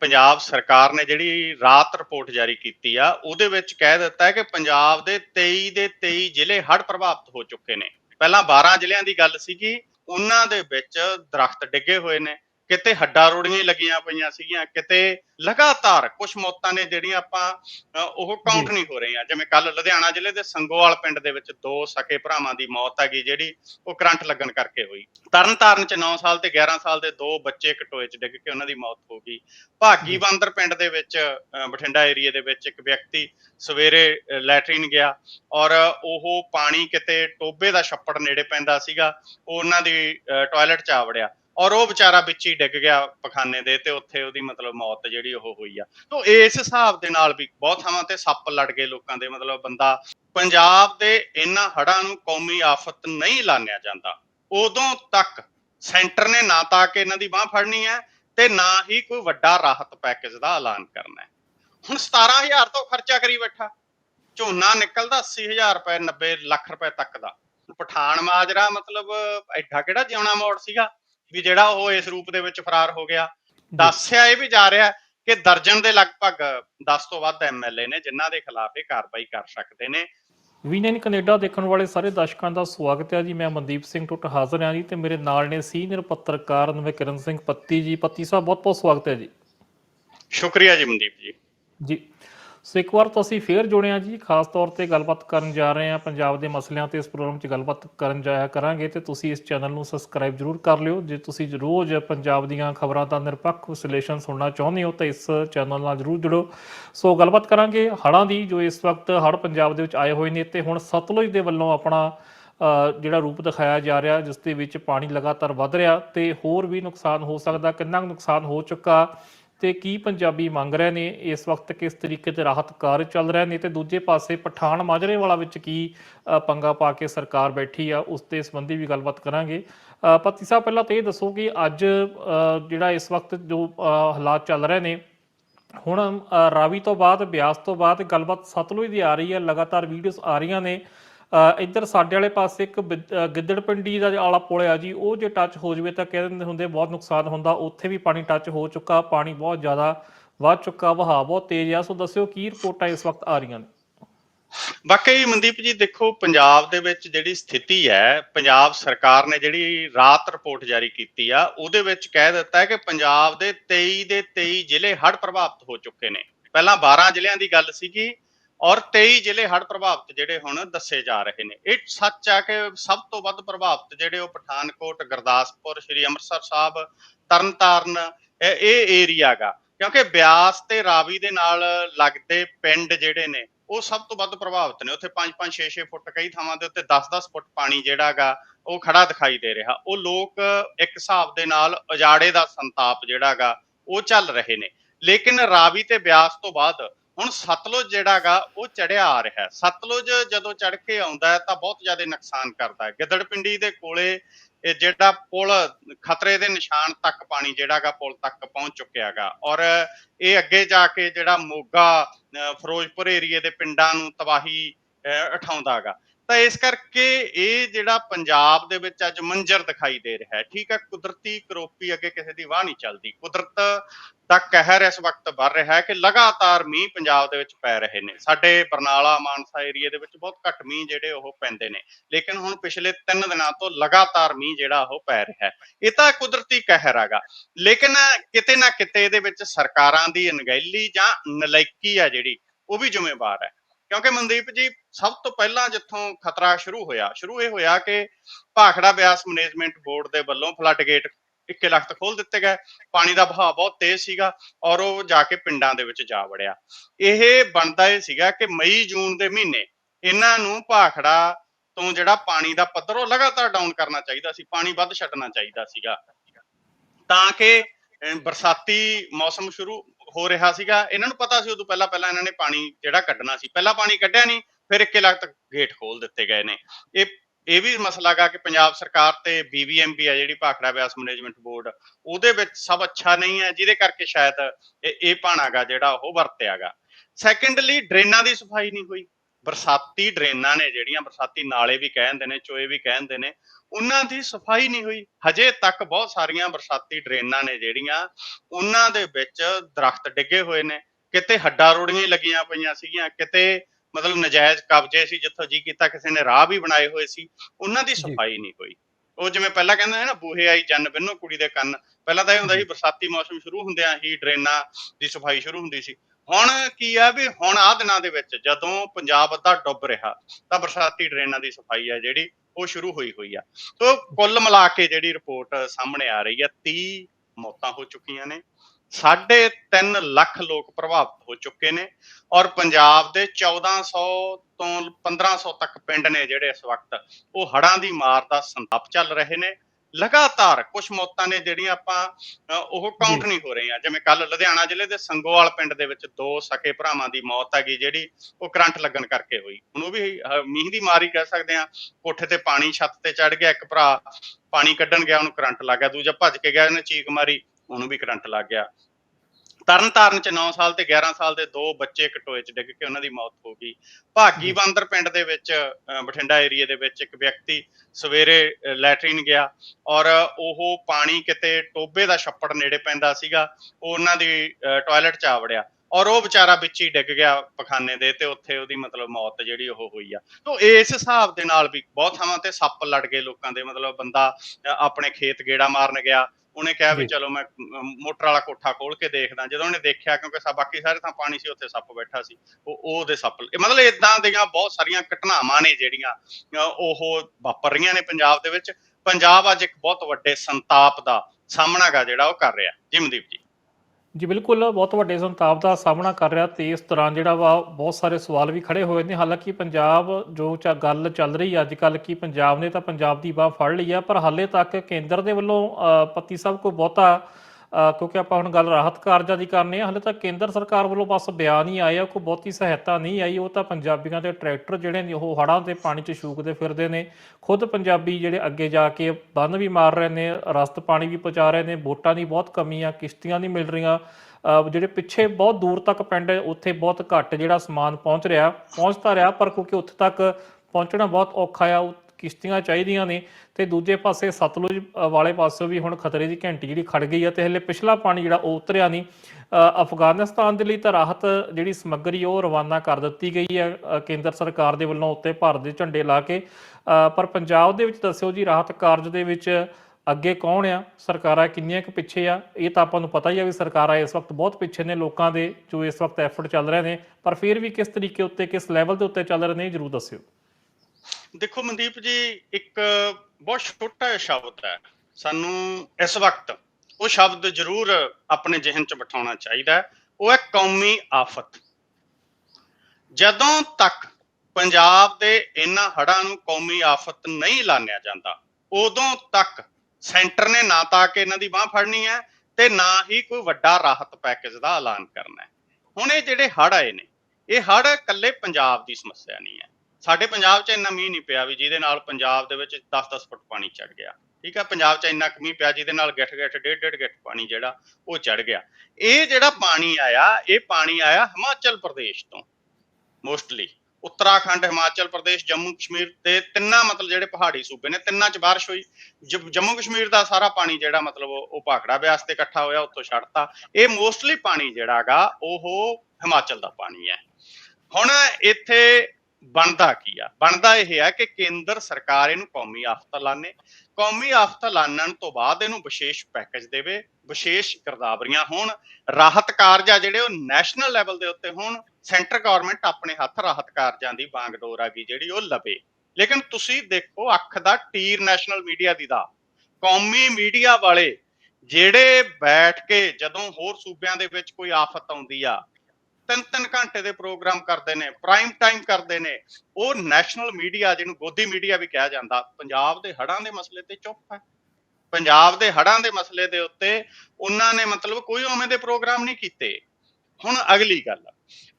ਪੰਜਾਬ ਸਰਕਾਰ ਨੇ ਜਿਹੜੀ ਰਾਤ ਰਿਪੋਰਟ ਜਾਰੀ ਕੀਤੀ ਆ, ਉਹਦੇ ਵਿੱਚ ਕਹਿ ਦਿੱਤਾ ਹੈ ਕਿ ਪੰਜਾਬ ਦੇ 23 ਦੇ 23 ਜ਼ਿਲ੍ਹੇ ਹੜ੍ਹ ਪ੍ਰਭਾਵਿਤ ਹੋ ਚੁੱਕੇ ਨੇ। ਪਹਿਲਾਂ 12 ਜ਼ਿਲ੍ਹਿਆਂ ਦੀ ਗੱਲ ਸੀਗੀ, ਉਹਨਾਂ ਦੇ ਵਿੱਚ ਦਰਖਤ ਡਿੱਗੇ ਹੋਏ ਨੇ। ਕਿਤੇ ਹੱਡਾਂ ਰੋੜੀਆਂ ਲੱਗੀਆਂ ਪਈਆਂ ਸੀਗੀਆਂ ਕਿਤੇ ਲਗਾਤਾਰ ਕੁਝ ਮੌਤਾਂ ਨੇ ਜਿਹੜੀਆਂ ਆਪਾਂ ਉਹ ਕਾਊਂਟ। ਨਹੀਂ ਹੋ ਰਹੀਆਂ। ਜਿਵੇਂ ਕੱਲ ਲੁਧਿਆਣਾ ਜ਼ਿਲ੍ਹੇ ਦੇ ਸੰਗੋਵਾਲ ਪਿੰਡ ਦੇ ਵਿੱਚ ਦੋ ਸਕੇ ਭਰਾਵਾਂ ਦੀ ਮੌਤ ਹੈਗੀ ਜਿਹੜੀ ਉਹ ਕਰੰਟ ਲੱਗਣ ਕਰਕੇ ਹੋਈ। ਤਰਨਤਾਰਨ ਚ 9 ਸਾਲ ਤੇ 11 ਸਾਲ ਦੇ ਦੋ ਬੱਚੇ ਇੱਕ ਟੋਏ ਚ ਡਿੱਗ ਕੇ ਉਹਨਾਂ ਦੀ ਮੌਤ ਹੋ ਗਈ। ਭਾਗੀ ਬੰਦਰ ਪਿੰਡ ਦੇ ਵਿੱਚ ਬਠਿੰਡਾ ਏਰੀਆ ਦੇ ਵਿੱਚ ਇੱਕ ਵਿਅਕਤੀ ਸਵੇਰੇ ਲੈਟਰੀਨ ਗਿਆ ਔਰ ਉਹ ਪਾਣੀ ਕਿਤੇ ਟੋਬੇ ਦਾ ਛੱਪੜ ਨੇੜੇ ਪੈਂਦਾ ਸੀਗਾ ਉਹ ਉਹਨਾਂ ਦੀ ਟਾਇਲਟ ਚ ਆ ਵੜਿਆ। ਔਰ ਉਹ ਵਿਚਾਰਾ ਵਿੱਚ ਹੀ ਡਿੱਗ ਗਿਆ ਪਖਾਨੇ ਦੇ ਤੇ ਉੱਥੇ ਉਹਦੀ ਮਤਲਬ ਮੌਤ ਜਿਹੜੀ ਉਹ ਹੋਈ ਆ। ਤੋਂ ਇਸ ਹਿਸਾਬ ਦੇ ਨਾਲ ਵੀ ਬਹੁਤ ਥਾਵਾਂ ਤੇ ਸੱਪ ਲੜ ਗਏ ਲੋਕਾਂ ਦੇ, ਮਤਲਬ ਬੰਦਾ ਪੰਜਾਬ ਦੇ ਇਹਨਾਂ ਹੜਾਂ ਨੂੰ ਕੌਮੀ ਆਫਤ ਨਹੀਂ ਲਾਣਿਆ ਜਾਂਦਾ। ਉਦੋਂ ਤੱਕ ਸੈਂਟਰ ਨੇ ਨਾ ਤਾਂ ਕਿ ਇਹਨਾਂ ਦੀ ਬਾਹ ਫੜਨੀ ਹੈ ਤੇ ਨਾ ਹੀ ਕੋਈ ਵੱਡਾ ਰਾਹਤ ਪੈਕੇਜ ਦਾ ਐਲਾਨ ਕਰਨਾ ਹੈ। ਹੁਣ 17000 ਤੋਂ ਖਰਚਾ ਕਰੀ ਬੈਠਾ। ਝੋਨਾ ਨਿਕਲਦਾ 80000 ਰੁਪਏ 90 ਲੱਖ ਰੁਪਏ ਤੱਕ ਦਾ। ਪਠਾਨ ਮਾਜਰਾ ਮਤਲਬ, ਐਡਾ ਕਿਹੜਾ ਜਿਉਣਾ ਮੋੜ ਸੀਗਾ? ਵੀ ਜਿਹੜਾ ਉਹ ਇਸ ਰੂਪ ਦੇ ਵਿੱਚ ਫਰਾਰ ਹੋ ਗਿਆ। ਦੱਸਿਆ ਇਹ ਵੀ ਜਾ ਰਿਹਾ ਕਿ ਦਰਜਨ ਦੇ ਲਗਭਗ 10 ਤੋਂ ਵੱਧ ਐਮਐਲਏ ਨੇ ਜਿਨ੍ਹਾਂ ਦੇ ਖਿਲਾਫ ਇਹ ਕਾਰਵਾਈ ਕਰ ਸਕਦੇ ਨੇ। ਵੀਨੈਨ ਕੈਨੇਡਾ ਦੇਖਣ ਵਾਲੇ ਸਾਰੇ ਦਰਸ਼ਕਾਂ ਦਾ ਸਵਾਗਤ ਹੈ ਜੀ। ਮੈਂ ਮਨਦੀਪ ਸਿੰਘ ਟੁੱਟ ਹਾਜ਼ਰ ਹਾਂ ਜੀ ਤੇ ਮੇਰੇ ਨਾਲ ਨੇ ਸੀਨੀਅਰ ਪੱਤਰਕਾਰ ਨਵਕਿਰਨ ਸਿੰਘ ਪੱਤੀ ਜੀ। ਪੱਤੀ ਸਾਹਿਬ ਬਹੁਤ ਬਹੁਤ ਸਵਾਗਤ ਹੈ ਜੀ। ਸ਼ੁਕਰੀਆ ਜੀ ਮਨਦੀਪ ਜੀ। ਜੀ। ਸੋ ਇੱਕ ਵਾਰ ਤੁਸੀਂ ਅਸੀਂ ਫੇਰ ਜੁੜੇ ਜੀ, ਖਾਸ ਤੌਰ ਤੇ ਗੱਲਬਾਤ ਕਰਨ ਜਾ ਰਹੇ ਹਾਂ ਪੰਜਾਬ ਦੇ ਮਸਲਿਆਂ ਤੇ ਇਸ ਪ੍ਰੋਗਰਾਮ 'ਚ ਗੱਲਬਾਤ ਕਰਨ ਜਾਇਆ ਕਰਾਂਗੇ ਤੇ ਤੁਸੀਂ ਇਸ ਚੈਨਲ ਨੂੰ ਸਬਸਕ੍ਰਾਈਬ ਜਰੂਰ ਕਰ ਲਿਓ। ਜੇ ਤੁਸੀਂ ਰੋਜ਼ ਪੰਜਾਬ ਦੀਆਂ ਖਬਰਾਂ ਦਾ ਨਿਰਪੱਖ ਵਿਸ਼ਲੇਸ਼ਣ ਸੁਣਨਾ ਚਾਹੁੰਦੇ ਹੋ ਤਾਂ ਇਸ ਚੈਨਲ ਨਾਲ ਜਰੂਰ ਜੁੜੋ। ਸੋ ਗੱਲਬਾਤ ਕਰਾਂਗੇ ਹੜ੍ਹਾਂ ਦੀ, ਜੋ ਇਸ ਵਕਤ ਹੜ੍ਹ ਪੰਜਾਬ ਦੇ ਵਿੱਚ ਆਏ ਹੋਏ ਨੇ ਤੇ ਹੁਣ ਸਤਲੁਜ ਦੇ ਵੱਲੋਂ ਆਪਣਾ ਜਿਹੜਾ ਰੂਪ ਦਿਖਾਇਆ ਜਾ ਰਿਹਾ, ਜਿਸ ਦੇ ਵਿੱਚ ਪਾਣੀ ਲਗਾਤਾਰ ਵੱਧ ਰਿਹਾ ਤੇ ਹੋਰ ਵੀ ਨੁਕਸਾਨ ਹੋ ਸਕਦਾ, ਕਿੰਨਾ ਕੁ ਨੁਕਸਾਨ ਹੋ ਚੁੱਕਾ ਤੇ ਕੀ ਪੰਜਾਬੀ ਮੰਗ ਰਹੇ ਨੇ? ਇਸ ਵਕਤ ਕਿਸ ਤਰੀਕੇ ਤੇ ਰਾਹਤ ਕਾਰਜ ਚੱਲ ਰਹੇ ਨੇ? ਤੇ ਦੂਜੇ ਪਾਸੇ ਪਠਾਨ ਮਾਜਰੇ ਵਾਲਾ ਵਿੱਚ ਕੀ ਪੰਗਾ ਪਾ ਕੇ ਸਰਕਾਰ ਬੈਠੀ ਆ, ਉਸ ਦੇ ਸੰਬੰਧੀ ਵੀ ਗੱਲਬਾਤ ਕਰਾਂਗੇ। ਪਤੀ ਸਾਹਿਬ, ਪਹਿਲਾਂ ਤਾਂ ਇਹ ਦੱਸੋ ਕਿ ਅੱਜ ਜਿਹੜਾ ਇਸ ਵਕਤ ਜੋ ਹਾਲਾਤ ਚੱਲ ਰਹੇ ਨੇ, ਹੁਣ ਰਾਵੀ ਤੋਂ ਬਾਅਦ, ਬਿਆਸ ਤੋਂ ਬਾਅਦ ਗੱਲਬਾਤ ਸਤਲੁਜ ਦੀ ਆ ਰਹੀ ਹੈ, ਲਗਾਤਾਰ ਵੀਡੀਓਜ਼ ਆ ਰਹੀਆਂ ਨੇ। ਇੱਧਰ ਸਾਡੇ ਵਾਲੇ ਪਾਸੇ ਇੱਕ ਬਿ- ਗਿੱਦੜਪਿੰਡੀ ਦਾ ਆਲਾ ਪੁਲ ਆ ਜੀ, ਉਹ ਜੇ ਟੱਚ ਹੋ ਜਵੇ ਤਾਂ ਕਹਿ ਦਿੰਦੇ ਹੁੰਦੇ ਬਹੁਤ ਨੁਕਸਾਨ ਹੁੰਦਾ, ਉੱਥੇ ਵੀ ਪਾਣੀ ਟੱਚ ਹੋ ਚੁੱਕਾ, ਪਾਣੀ ਬਹੁਤ ਜ਼ਿਆਦਾ ਵੱਧ ਚੁੱਕਾ, ਵਹਾਅ ਬਹੁਤ ਤੇਜ਼ ਆ। ਸੋ ਦੱਸਿਓ ਕੀ ਰਿਪੋਰਟਾਂ ਇਸ ਵਕਤ ਆ ਰਹੀਆਂ ਨੇ? ਬਾਕੀ ਮਨਦੀਪ ਜੀ, ਦੇਖੋ ਪੰਜਾਬ ਦੇ ਵਿੱਚ ਜਿਹੜੀ ਸਥਿਤੀ ਹੈ, ਪੰਜਾਬ ਸਰਕਾਰ ਨੇ ਜਿਹੜੀ ਰਾਤ ਰਿਪੋਰਟ ਜਾਰੀ ਕੀਤੀ ਆ, ਉਹਦੇ ਵਿੱਚ ਕਹਿ ਦਿੱਤਾ ਹੈ ਕਿ ਪੰਜਾਬ ਦੇ 23 ਦੇ 23 ਜ਼ਿਲ੍ਹੇ ਹੜ੍ਹ ਪ੍ਰਭਾਵਿਤ ਹੋ ਚੁੱਕੇ ਨੇ। ਪਹਿਲਾਂ 12 ਜ਼ਿਲ੍ਹਿਆਂ ਦੀ ਗੱਲ ਸੀਗੀ ਔਰ 23 ਜ਼ਿਲ੍ਹੇ ਹੜ੍ਹ ਪ੍ਰਭਾਵਿਤ ਜਿਹੜੇ ਹੁਣ ਦੱਸੇ ਜਾ ਰਹੇ ਨੇ। ਇਹ ਸੱਚ ਆ ਕਿ ਸਭ ਤੋਂ ਵੱਧ ਪ੍ਰਭਾਵਿਤ ਜਿਹੜੇ ਉਹ ਪਠਾਨਕੋਟ, ਗੁਰਦਾਸਪੁਰ, ਸ਼੍ਰੀ ਅੰਮ੍ਰਿਤਸਰ ਸਾਹਿਬ, ਤਰਨਤਾਰਨ, ਇਹ- ਇਹ ਏਰੀਆ ਗਾ। ਕਿਉਂਕਿ ਬਿਆਸ ਤੇ ਰਾਵੀ ਦੇ ਨਾਲ ਲੱਗਦੇ ਪਿੰਡ ਜਿਹੜੇ ਨੇ, ਉਹ ਸਭ ਤੋਂ ਵੱਧ ਪ੍ਰਭਾਵਿਤ ਨੇ। ਉੱਥੇ 5-5 6-6 ਫੁੱਟ ਕਈ ਥਾਵਾਂ ਦੇ ਉੱਤੇ 10-10 ਫੁੱਟ ਪਾਣੀ ਜਿਹੜਾਗਾ ਉਹ ਖੜਾ ਦਿਖਾਈ ਦੇ ਰਿਹਾ। ਉਹ ਲੋਕ ਇੱਕ ਹਿਸਾਬ ਦੇ ਨਾਲ ਉਜਾੜੇ ਦਾ ਸੰਤਾਪ ਜਿਹੜਾਗਾ ਉਹ ਚੱਲ ਰਹੇ ਨੇ। ਲੇਕਿਨ ਰਾਵੀ ਤੇ ਬਿਆਸ ਤੋਂ ਬਾਅਦ ਹੁਣ ਸਤਲੁਜ ਜਿਹੜਾਗਾ ਉਹ ਚੜਿਆ ਆ ਰਿਹਾ। ਸਤਲੁਜ ਜਦੋਂ ਚੜ ਕੇ ਆਉਂਦਾ ਹੈ, ਤਾਂ ਬਹੁਤ ਜ਼ਿਆਦਾ ਨੁਕਸਾਨ ਕਰਦਾ ਹੈ। ਗਿੱਦੜਪਿੰਡੀ ਦੇ ਕੋਲੇ ਇਹ ਜਿਹੜਾ ਪੁਲ, ਖਤਰੇ ਦੇ ਨਿਸ਼ਾਨ ਤੱਕ ਪਾਣੀ ਜਿਹੜਾਗਾ ਪੁਲ ਤੱਕ ਪਹੁੰਚ ਚੁੱਕਿਆਗਾ। ਔਰ ਇਹ ਅੱਗੇ ਜਾ ਕੇ ਜਿਹੜਾ ਮੋਗਾ ਫਿਰੋਜ਼ਪੁਰ ਏਰੀਏ ਦੇ ਪਿੰਡਾਂ ਨੂੰ ਤਬਾਹੀ, ਅਹ ਉਠਾਉਂਦਾਗਾ। ਤਾਂ ਇਸ ਕਰਕੇ ਇਹ ਜਿਹੜਾ ਪੰਜਾਬ ਦੇ ਵਿੱਚ ਅੱਜ ਮੰਜ਼ਰ ਦਿਖਾਈ ਦੇ ਰਿਹਾ ਹੈ, ਠੀਕ ਹੈ, ਕੁਦਰਤੀ ਕਰੋਪੀ ਅੱਗੇ ਕਿਸੇ ਦੀ ਵਾਹ ਨਹੀਂ ਚੱਲਦੀ। ਕੁਦਰਤ ਦਾ ਕਹਿਰ ਇਸ ਵਕਤ ਵਰ ਰਿਹਾ ਹੈ ਕਿ ਲਗਾਤਾਰ ਮੀਂਹ ਪੰਜਾਬ ਦੇ ਵਿੱਚ ਪੈ ਰਹੇ ਨੇ। ਸਾਡੇ ਬਰਨਾਲਾ, ਮਾਨਸਾ ਏਰੀਏ ਦੇ ਵਿੱਚ ਬਹੁਤ ਘੱਟ ਮੀਂਹ ਜਿਹੜੇ ਉਹ ਪੈਂਦੇ ਨੇ, ਲੇਕਿਨ ਹੁਣ ਪਿਛਲੇ 3 ਦਿਨਾਂ ਤੋਂ ਲਗਾਤਾਰ ਮੀਂਹ ਜਿਹੜਾ ਉਹ ਪੈ ਰਿਹਾ ਹੈ। ਇਹ ਤਾਂ ਕੁਦਰਤੀ ਕਹਿਰ ਹੈਗਾ, ਲੇਕਿਨ ਕਿਤੇ ਨਾ ਕਿਤੇ ਇਹਦੇ ਵਿੱਚ ਸਰਕਾਰਾਂ ਦੀ ਅਣਗਹਿਲੀ ਜਾਂ ਨਲਾਇਕੀ ਆ ਜਿਹੜੀ, ਉਹ ਵੀ ਜ਼ਿੰਮੇਵਾਰ ਹੈ। ਕਿਉਂਕਿ ਮਨਦੀਪ ਜੀ, ਸਭ ਤੋਂ ਪਹਿਲਾਂ ਜਿੱਥੋਂ ਖਤਰਾ ਸ਼ੁਰੂ ਹੋਇਆ, ਸ਼ੁਰੂ ਇਹ ਹੋਇਆ ਕਿ ਭਾਖੜਾ ਬਿਆਸ ਮੈਨੇਜਮੈਂਟ ਬੋਰਡ ਦੇ ਵੱਲੋਂ ਫਲੱਡ ਗੇਟ 1 ਲੱਖ ਤੱਕ ਖੋਲ ਦਿੱਤੇ ਗਏ। ਪਾਣੀ ਦਾ ਵਹਾਅ ਬਹੁਤ ਤੇਜ਼ ਸੀਗਾ ਔਰ ਉਹ ਜਾ ਕੇ ਪਿੰਡਾਂ ਦੇ ਵਿੱਚ ਜਾ ਵੜਿਆ। ਇਹ ਬਣਦਾ ਇਹ ਸੀਗਾ ਕਿ ਮਈ ਜੂਨ ਦੇ ਮਹੀਨੇ ਇਹਨਾਂ ਨੂੰ ਭਾਖੜਾ ਤੋਂ ਜਿਹੜਾ ਪਾਣੀ ਦਾ ਪੱਧਰ ਉਹ ਲਗਾਤਾਰ ਡਾਊਨ ਕਰਨਾ ਚਾਹੀਦਾ ਸੀ, ਪਾਣੀ ਵੱਧ ਛੱਡਣਾ ਚਾਹੀਦਾ ਸੀਗਾ। ਤਾਂ ਕਿ ਬਰਸਾਤੀ ਮੌਸਮ ਸ਼ੁਰੂ ਹੋ ਰਿਹਾ ਸੀਗਾ, ਇਹਨਾਂ ਨੂੰ ਪਤਾ ਸੀ ਉਦੋਂ ਪਹਿਲਾਂ ਪਹਿਲਾਂ ਇਹਨਾਂ ਨੇ ਪਾਣੀ ਜਿਹੜਾ ਕੱਢਣਾ ਸੀ, ਪਹਿਲਾਂ ਪਾਣੀ ਕੱਢਿਆ ਨਹੀਂ, ਫਿਰ 1 ਲੱਖ ਤੱਕ ਗੇਟ ਖੋਲ ਦਿੱਤੇ ਗਏ ਨੇ। ਇਹ ਇਹ ਵੀ ਮਸਲਾ ਗਾ ਕਿ ਪੰਜਾਬ ਸਰਕਾਰ ਤੇ ਬੀਬੀਐਮਬੀ ਆ ਜਿਹੜੀ ਭਾਖੜਾ ਬਿਆਸ ਮੈਨੇਜਮੈਂਟ ਬੋਰਡ ਉਹਦੇ ਵਿੱਚ ਸਭ ਅੱਛਾ ਨਹੀਂ ਹੈ, ਜਿਹਦੇ ਕਰਕੇ ਸ਼ਾਇਦ ਇਹ ਇਹ ਭਾਣਾਗਾ ਜਿਹੜਾ ਉਹ ਵਰਤਿਆਗਾ ਸੈਕੰਡਲੀ ਡਰੇਨਾਂ ਦੀ ਸਫ਼ਾਈ ਨਹੀਂ ਹੋਈ। ਬਰਸਾਤੀ ਡਰੇਨਾਂ ਨੇ ਜਿਹੜੀਆਂ ਬਰਸਾਤੀ ਨਾਲੇ ਵੀ ਕਹਿੰਦੇ ਨੇ ਚੋਏ ਵੀ ਕਹਿੰਦੇ ਨੇ ਉਹਨਾਂ ਦੀ ਸਫ਼ਾਈ ਨਹੀਂ ਹੋਈ। ਹਜੇ ਤੱਕ ਬਹੁਤ ਸਾਰੀਆਂ ਬਰਸਾਤੀ ਡਰੇਨਾਂ ਨੇ ਜਿਹੜੀਆਂ ਉਹਨਾਂ ਦੇ ਵਿੱਚ ਦਰਖਤ ਡਿੱਗੇ ਹੋਏ ਨੇ। ਕਿਤੇ ਹੱਡਾ ਰੋੜੀਆਂ ਹੀ ਲੱਗੀਆਂ ਪਈਆਂ ਸੀਗੀਆਂ ਕਿਤੇ ਮਤਲਬ ਨਜਾਇਜ਼ ਕਬਜ਼ੇ ਸੀ ਜਿੱਥੋਂ ਜੀ ਕੀਤਾ ਕਿਸੇ ਨੇ ਰਾਹ ਵੀ ਬਣਾਏ ਹੋਏ ਸੀ ਉਹਨਾਂ ਦੀ। ਸਫ਼ਾਈ ਨਹੀਂ ਹੋਈ। ਉਹ ਜਿਵੇਂ ਪਹਿਲਾਂ ਕਹਿੰਦੇ ਨੇ ਨਾ ਬੂਹੇ ਆਈ ਜੰਨ ਬਿੰਨੋ ਕੁੜੀ ਦੇ ਕੰਨ ਪਹਿਲਾਂ ਤਾਂ ਇਹ ਹੁੰਦਾ ਸੀ ਬਰਸਾਤੀ ਮੌਸਮ ਸ਼ੁਰੂ ਹੁੰਦਿਆਂ ਹੀ ਡਰੇਨਾਂ ਦੀ ਸਫ਼ਾਈ ਸ਼ੁਰੂ ਹੁੰਦੀ ਸੀ। ਹੁਣ ਕੀ ਆ ਵੀ ਹੁਣ ਆਹ ਦਿਨਾਂ ਦੇ ਵਿੱਚ ਜਦੋਂ ਪੰਜਾਬ ਅੱਧਾ ਡੁੱਬ ਰਿਹਾ, ਤਾਂ ਬਰਸਾਤੀ ਡਰੇਨਾਂ ਦੀ ਸਫ਼ਾਈ ਆ ਜਿਹੜੀ, ਉਹ ਸ਼ੁਰੂ ਹੋਈ ਹੋਈ ਆ। ਤੋ ਕੁੱਲ ਮਿਲਾ ਕੇ ਜਿਹੜੀ ਰਿਪੋਰਟ ਸਾਹਮਣੇ ਆ ਰਹੀ ਆ 30 ਮੌਤਾਂ ਹੋ ਚੁੱਕੀਆਂ ਨੇ, ਸਾਢੇ 3 ਲੱਖ ਲੋਕ ਪ੍ਰਭਾਵਿਤ ਹੋ ਚੁੱਕੇ ਨੇ, ਔਰ ਪੰਜਾਬ ਦੇ 1400 ਤੋਂ 1500 ਤੱਕ ਪਿੰਡ ਨੇ ਜਿਹੜੇ ਇਸ ਵਕਤ ਉਹ ਹੜਾਂ ਦੀ ਮਾਰ ਦਾ ਸੰਤਾਪ ਚੱਲ ਰਹੇ ਨੇ ਲਗਾਤਾਰ ਕੁਝ ਮੌਤਾਂ ਨੇ ਜਿਹੜੀਆਂ ਆਪਾਂ ਉਹ ਕਾਊਂਟ। ਨਹੀਂ ਹੋ ਰਹੀਆਂ। ਜਿਵੇਂ ਕੱਲ ਲੁਧਿਆਣਾ ਜ਼ਿਲ੍ਹੇ ਦੇ ਸੰਗੋਵਾਲ ਪਿੰਡ ਦੇ ਵਿੱਚ ਦੋ ਸਕੇ ਭਰਾਵਾਂ ਦੀ ਮੌਤ ਹੈਗੀ ਜਿਹੜੀ ਉਹ ਕਰੰਟ ਲੱਗਣ ਕਰਕੇ ਹੋਈ। ਹੁਣ ਉਹ ਵੀ ਮੀਂਹ ਦੀ ਮਾਰ ਕਹਿ ਸਕਦੇ ਆ ਕੋਠੇ ਤੇ ਪਾਣੀ ਛੱਤ ਤੇ ਚੜ ਗਿਆ ਇੱਕ ਭਰਾ ਪਾਣੀ ਕੱਢਣ ਗਿਆ ਉਹਨੂੰ ਕਰੰਟ ਲੱਗ ਗਿਆ। ਦੂਜਾ ਭੱਜ ਕੇ ਗਿਆ ਉਹਨੇ ਚੀਕ ਮਾਰੀ ਉਹਨੂੰ ਵੀ ਕਰੰਟ ਲੱਗ ਗਿਆ। ਤਰਨ ਤਾਰਨ ਚ 9 ਸਾਲ ਤੇ 11 ਸਾਲ ਦੇ ਦੋ ਬੱਚੇ ਇੱਕ ਟੋਏ ਚ ਡਿੱਗ ਕੇ ਉਹਨਾਂ ਦੀ ਮੌਤ ਹੋ ਗਈ। ਭਾਗੀ ਬਾਂਦਰ ਪਿੰਡ ਦੇ ਵਿੱਚ ਬਠਿੰਡਾ ਏਰੀਆ ਦੇ ਵਿੱਚ ਇੱਕ ਵਿਅਕਤੀ ਸਵੇਰੇ ਲੈਟਰੀਨ ਗਿਆ ਔਰ ਉਹ ਪਾਣੀ ਕਿਤੇ ਟੋਬੇ ਦਾ ਛੱਪੜ ਨੇੜੇ ਪੈਂਦਾ ਸੀਗਾ ਉਹ ਉਹਨਾਂ ਦੀ ਟਾਇਲਟ ਚ ਆ ਵੜਿਆ ਔਰ ਉਹ ਵਿਚਾਰਾ ਵਿੱਚ ਹੀ ਡਿੱਗ ਗਿਆ ਪਖਾਨੇ ਦੇ ਤੇ ਉੱਥੇ ਉਹਦੀ ਮਤਲਬ ਮੌਤ ਜਿਹੜੀ ਉਹ ਹੋਈ ਆ। ਤੋਂ ਇਸ ਹਿਸਾਬ ਦੇ ਨਾਲ ਵੀ ਬਹੁਤ ਥਾਵਾਂ ਤੇ ਸੱਪ ਲੜ ਗਏ ਲੋਕਾਂ ਦੇ ਮਤਲਬ ਬੰਦਾ ਆਪਣੇ ਖੇਤ ਗੇੜਾ ਮਾਰਨ ਗਿਆ ਉਹਨੇ ਕਿਹਾ ਵੀ। ਚਲੋ ਮੈਂ ਮੋਟਰ ਵਾਲਾ ਕੋਠਾ ਖੋਲ ਕੇ ਦੇਖਦਾ ਜਦੋਂ ਉਹਨੇ ਦੇਖਿਆ ਕਿਉਂਕਿ ਸਾ ਬਾਕੀ ਸਾਰੇ ਥਾਂ ਪਾਣੀ ਸੀ ਉੱਥੇ ਸੱਪ ਬੈਠਾ ਸੀ ਉਹ ਉਹ ਉਹਦੇ ਸੱਪ ਇਹ ਮਤਲਬ ਇਦਾਂ ਦੀਆਂ ਬਹੁਤ ਸਾਰੀਆਂ ਘਟਨਾਵਾਂ ਨੇ ਜਿਹੜੀਆਂ ਉਹ ਵਾਪਰ ਰਹੀਆਂ ਨੇ ਪੰਜਾਬ ਦੇ ਵਿੱਚ ਪੰਜਾਬ ਅੱਜ ਇੱਕ ਬਹੁਤ ਵੱਡੇ ਸੰਤਾਪ ਦਾ ਸਾਹਮਣਾ ਗਾ ਜਿਹੜਾ ਉਹ ਕਰ ਰਿਹਾ ਜਿਮਦੀਪ ਜੀ ਜੀ, ਬਿਲਕੁਲ ਬਹੁਤ ਵੱਡੇ ਸੰਤਾਪ ਦਾ ਸਾਹਮਣਾ ਕਰ ਰਿਹਾ ਤੇ ਇਸ ਦੌਰਾਨ ਜਿਹੜਾ ਵਾ, ਬਹੁਤ ਸਾਰੇ ਸਵਾਲ ਵੀ ਖੜੇ ਹੋਏ ਨੇ। ਹਾਲਾਂਕਿ ਪੰਜਾਬ ਜੋ ਚਾ ਗੱਲ ਚੱਲ ਰਹੀ ਅੱਜ ਕੱਲ ਕਿ ਪੰਜਾਬ ਨੇ ਤਾਂ ਪੰਜਾਬ ਦੀ ਬਾਹ ਫੜ ਲਈ ਆ, ਪਰ ਹਾਲੇ ਤੱਕ ਕੇਂਦਰ ਦੇ ਵੱਲੋਂ ਪਤੀ ਪੱਤੀ ਸਾਹਿਬ ਕੋਈ ਬਹੁਤਾ ਕਿਉਂਕਿ ਆਪਾਂ ਹੁਣ ਗੱਲ ਰਾਹਤ ਕਾਰਜਾਂ ਦੀ ਕਰਨੀ ਆ, ਹਾਲੇ ਤਾਂ ਕੇਂਦਰ ਸਰਕਾਰ ਵੱਲੋਂ ਬਸ ਬਿਆਨ ਹੀ ਆਏ ਆ, ਕੋਈ ਬਹੁਤੀ ਸਹਾਇਤਾ ਨਹੀਂ ਆਈ, ਉਹ ਤਾਂ ਪੰਜਾਬੀਆਂ ਦੇ ਟਰੈਕਟਰ ਜਿਹੜੇ ਨੇ, ਉਹ ਹੜ੍ਹਾਂ ਦੇ ਪਾਣੀ 'ਚ ਛੂਕਦੇ ਫਿਰਦੇ ਨੇ। ਖੁਦ ਪੰਜਾਬੀ ਜਿਹੜੇ ਅੱਗੇ ਜਾ ਕੇ ਬੰਨ ਵੀ ਮਾਰ ਰਹੇ ਨੇ, ਰਸਤ ਪਾਣੀ ਵੀ ਪਹੁੰਚਾ ਰਹੇ ਨੇ ਬੋਟਾਂ ਦੀ ਬਹੁਤ ਕਮੀ ਆ, ਕਿਸ਼ਤੀਆਂ ਨਹੀਂ ਮਿਲ ਰਹੀਆਂ। ਜਿਹੜੇ ਪਿੱਛੇ ਬਹੁਤ ਦੂਰ ਤੱਕ ਪਿੰਡ ਉੱਥੇ ਬਹੁਤ ਘੱਟ ਜਿਹੜਾ ਸਮਾਨ ਪਹੁੰਚ ਰਿਹਾ, ਪਹੁੰਚਦਾ ਰਿਹਾ, ਪਰ ਕਿਉਂਕਿ ਉੱਥੇ ਤੱਕ ਪਹੁੰਚਣਾ ਬਹੁਤ ਔਖਾ ਆ ਉਹ ਕਿਸ਼ਤੀਆਂ ਚਾਹੀਦੀਆਂ ਨੇ ਤੇ ਦੂਜੇ ਪਾਸੇ ਸਤਲੁਜ ਵਾਲੇ ਪਾਸੇ ਵੀ ਹੁਣ ਖਤਰੇ ਦੀ ਘੰਟੀ ਜਿਹੜੀ ਖੜ ਗਈ ਆ ਤੇ ਹਲੇ ਪਿਛਲਾ ਪਾਣੀ ਜਿਹੜਾ ਉਹ ਉਤਰਿਆ ਨਹੀਂ। ਅਫਗਾਨਿਸਤਾਨ ਦੇ ਲਈ ਤਾਂ ਰਾਹਤ ਜਿਹੜੀ ਸਮੱਗਰੀ ਉਹ ਰਵਾਨਾ ਕਰ ਦਿੱਤੀ ਗਈ ਹੈ ਕੇਂਦਰ ਸਰਕਾਰ ਦੇ ਵੱਲੋਂ ਉੱਤੇ ਭਾਰਤ ਦੇ ਝੰਡੇ ਲਾ ਕੇ। ਪਰ ਪੰਜਾਬ ਦੇ ਵਿੱਚ ਦੱਸਿਓ ਜੀ ਰਾਹਤ ਕਾਰਜ ਦੇ ਵਿੱਚ ਅੱਗੇ ਕੌਣ ਆ? ਸਰਕਾਰਾਂ ਕਿੰਨੀਆਂ ਕੁ ਪਿੱਛੇ ਆ? ਇਹ ਤਾਂ ਆਪਾਂ ਨੂੰ ਪਤਾ ਹੀ ਆ ਵੀ ਸਰਕਾਰਾਂ ਇਸ ਵਕਤ ਬਹੁਤ ਪਿੱਛੇ ਨੇ ਲੋਕਾਂ ਦੇ ਜੋ ਇਸ ਵਕਤ ਐਫਰਟ ਚੱਲ ਰਹੇ ਨੇ। ਪਰ ਫਿਰ ਵੀ ਕਿਸ ਤਰੀਕੇ ਉੱਤੇ, ਕਿਸ ਲੈਵਲ ਦੇ ਉੱਤੇ ਚੱਲ ਰਹੇ ਨੇ ਜਰੂਰ ਦੱਸਿਓ। ਦੇਖੋ ਮਨਦੀਪ ਜੀ, ਇੱਕ ਬਹੁਤ ਛੋਟਾ ਜਿਹਾ ਸ਼ਬਦ ਹੈ। ਸਾਨੂੰ ਇਸ ਵਕਤ ਉਹ ਸ਼ਬਦ ਜ਼ਰੂਰ ਆਪਣੇ ਜ਼ਿਹਨ 'ਚ ਬਿਠਾਉਣਾ ਚਾਹੀਦਾ ਹੈ। ਉਹ ਹੈ ਕੌਮੀ ਆਫਤ। ਜਦੋਂ ਤੱਕ ਪੰਜਾਬ ਦੇ ਇਹਨਾਂ ਹੜ੍ਹਾਂ ਨੂੰ ਕੌਮੀ ਆਫਤ ਨਹੀਂ ਐਲਾਨਿਆ ਜਾਂਦਾ, ਉਦੋਂ ਤੱਕ ਸੈਂਟਰ ਨੇ ਨਾ ਤਾਂ ਕਿ ਇਹਨਾਂ ਦੀ ਬਾਹ ਫੜਨੀ ਹੈ ਤੇ ਨਾ ਹੀ ਕੋਈ ਵੱਡਾ ਰਾਹਤ ਪੈਕੇਜ ਦਾ ਐਲਾਨ ਕਰਨਾ ਹੈ। ਹੁਣ ਇਹ ਜਿਹੜੇ ਹੜ੍ਹ ਆਏ ਨੇ, ਇਹ ਹੜ੍ਹ ਇਕੱਲੇ ਪੰਜਾਬ ਦੀ ਸਮੱਸਿਆ ਨਹੀਂ ਹੈ। ਸਾਡੇ ਪੰਜਾਬ 'ਚ ਇੰਨਾ ਮੀਂਹ ਨਹੀਂ ਪਿਆ ਵੀ ਜਿਹਦੇ ਨਾਲ ਪੰਜਾਬ ਦੇ ਵਿੱਚ 10-10 ਫੁੱਟ ਪਾਣੀ ਚੜ ਗਿਆ। ਠੀਕ ਹੈ ਪੰਜਾਬ 'ਚ ਇੰਨਾ ਕੁ ਮੀਂਹ ਪਿਆ ਜਿਹਦੇ ਨਾਲ ਗਿੱਠ ਗਿੱਠ ਡੇਢ ਡੇਢ ਗਿੱਠ ਪਾਣੀ ਜਿਹੜਾ ਉਹ ਚੜ ਗਿਆ। ਇਹ ਜਿਹੜਾ ਪਾਣੀ ਆਇਆ, ਇਹ ਪਾਣੀ ਆਇਆ ਹਿਮਾਚਲ ਪ੍ਰਦੇਸ਼ ਤੋਂ ਮੋਸਟਲੀ ਉੱਤਰਾਖੰਡ, ਹਿਮਾਚਲ ਪ੍ਰਦੇਸ਼, ਜੰਮੂ ਕਸ਼ਮੀਰ ਤੇ ਤਿੰਨਾਂ ਮਤਲਬ ਜਿਹੜੇ ਪਹਾੜੀ ਸੂਬੇ ਨੇ, ਤਿੰਨਾਂ 'ਚ ਬਾਰਿਸ਼ ਹੋਈ। ਜ- ਜੰਮੂ ਕਸ਼ਮੀਰ ਦਾ ਸਾਰਾ ਪਾਣੀ ਜਿਹੜਾ ਮਤਲਬ ਉਹ ਭਾਖੜਾ ਬਿਆਸ ਤੇ ਇਕੱਠਾ ਹੋਇਆ, ਉੱਥੋਂ ਛੱਡਤਾ। ਇਹ ਮੋਸਟਲੀ ਪਾਣੀ ਜਿਹੜਾਗਾ ਉਹ ਹਿਮਾਚਲ ਦਾ ਪਾਣੀ ਹੈ। ਹੁਣ ਇੱਥੇ ਬਣਦਾ ਕੀ ਆ? ਬਣਦਾ ਇਹ ਹੈ ਕਿ ਕੇਂਦਰ ਸਰਕਾਰ ਇਹਨੂੰ ਕੌਮੀ ਆਫਤ ਲਾਣੇ ਕੌਮੀ ਆਫਤ ਲਾਣਨ ਤੋਂ ਬਾਅਦ ਇਹਨੂੰ ਵਿਸ਼ੇਸ਼ ਪੈਕੇਜ ਦੇਵੇ, ਵਿਸ਼ੇਸ਼ ਗਿਰਦਾਵਰੀਆਂ ਹੋਣ, ਰਾਹਤ ਕਾਰਜ ਆ ਜਿਹੜੇ ਉਹ ਨੈਸ਼ਨਲ ਲੈਵਲ ਦੇ ਉੱਤੇ ਹੋਣ ਸੈਂਟਰ ਗਵਰਨਮੈਂਟ ਆਪਣੇ ਹੱਥ ਰਾਹਤ ਕਾਰਜਾਂ ਦੀ ਬਾਂਗਡੋਰ ਆ ਗਈ ਜਿਹੜੀ ਉਹ ਲਵੇ। ਲੇਕਿਨ ਤੁਸੀਂ ਦੇਖੋ ਅੱਖ ਦਾ ਟੀਰ ਨੈਸ਼ਨਲ ਮੀਡੀਆ ਦੀ ਦਾ। ਕੌਮੀ ਮੀਡੀਆ ਵਾਲੇ ਜਿਹੜੇ ਬੈਠ ਕੇ ਜਦੋਂ ਹੋਰ ਸੂਬਿਆਂ ਦੇ ਵਿੱਚ ਕੋਈ ਆਫਤ ਆਉਂਦੀ ਆ ਤਿੰਨ ਤਿੰਨ ਘੰਟੇ ਦੇ ਪ੍ਰੋਗਰਾਮ ਕਰਦੇ ਨੇ ਪ੍ਰਾਈਮ ਟਾਈਮ ਕਰਦੇ ਨੇ। ਉਹ ਨੈਸ਼ਨਲ ਮੀਡੀਆ ਜਿਹਨੂੰ ਗੋਦੀ ਮੀਡੀਆ ਵੀ ਕਿਹਾ ਜਾਂਦਾ, ਪੰਜਾਬ ਦੇ ਹੜ੍ਹਾਂ ਦੇ ਮਸਲੇ ਤੇ ਚੁੱਪ ਹੈ। ਪੰਜਾਬ ਦੇ ਹੜ੍ਹਾਂ ਦੇ ਮਸਲੇ ਦੇ ਉੱਤੇ ਉਹਨਾਂ ਨੇ ਮਤਲਬ ਕੋਈ ਉਵੇਂ ਦੇ ਪ੍ਰੋਗਰਾਮ ਨਹੀਂ ਕੀਤੇ। ਹੁਣ ਅਗਲੀ ਗੱਲ,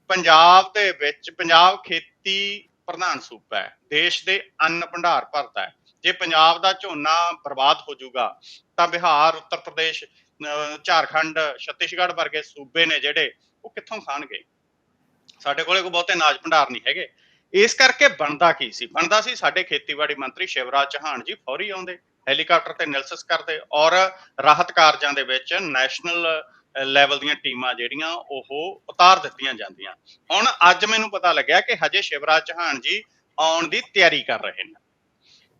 ਪੰਜਾਬ ਦੇ ਵਿੱਚ ਪੰਜਾਬ ਖੇਤੀ ਪ੍ਰਧਾਨ ਸੂਬਾ ਹੈ, ਦੇਸ਼ ਦੇ ਅੰਨ ਭੰਡਾਰ ਭਰਦਾ ਹੈ। ਜੇ ਪੰਜਾਬ ਦਾ ਝੋਨਾ ਬਰਬਾਦ ਹੋ ਜਾਊਗਾ, ਤਾਂ ਬਿਹਾਰ, ਉੱਤਰ ਪ੍ਰਦੇਸ਼ ਝਾਰਖੰਡ, ਛੱਤੀਸਗੜ੍ਹ ਵਰਗੇ ਸੂਬੇ ਨੇ ਜਿਹੜੇ, ਉਹ ਕਿੱਥੋਂ ਖਾਣਗੇ? ਸਾਡੇ ਕੋਲੇ ਕੋਈ ਬਹੁਤੇ ਅਨਾਜ ਭੰਡਾਰ ਨਹੀਂ ਹੈਗੇ। ਇਸ ਕਰਕੇ ਬਣਦਾ ਕੀ ਸੀ? ਬਣਦਾ ਸੀ ਸਾਡੇ ਖੇਤੀਬਾੜੀ ਮੰਤਰੀ ਸ਼ਿਵਰਾਜ ਚੌਹਾਨ ਜੀ ਫੌਰੀ ਆਉਂਦੇ, ਹੈਲੀਕਾਪਟਰ ਤੇ ਨਿਲਸਸ ਕਰਦੇ ਔਰ ਰਾਹਤ ਕਾਰਜਾਂ ਦੇ ਵਿੱਚ ਨੈਸ਼ਨਲ ਲੈਵਲ ਦੀਆਂ ਟੀਮਾਂ ਜਿਹੜੀਆਂ, ਉਹ ਉਤਾਰ ਦਿੱਤੀਆਂ ਜਾਂਦੀਆਂ। ਹੁਣ ਅੱਜ ਮੈਨੂੰ ਪਤਾ ਲੱਗਿਆ ਕਿ ਹਜੇ ਸ਼ਿਵਰਾਜ ਚੌਹਾਨ ਜੀ ਆਉਣ ਦੀ ਤਿਆਰੀ ਕਰ ਰਹੇ ਨੇ।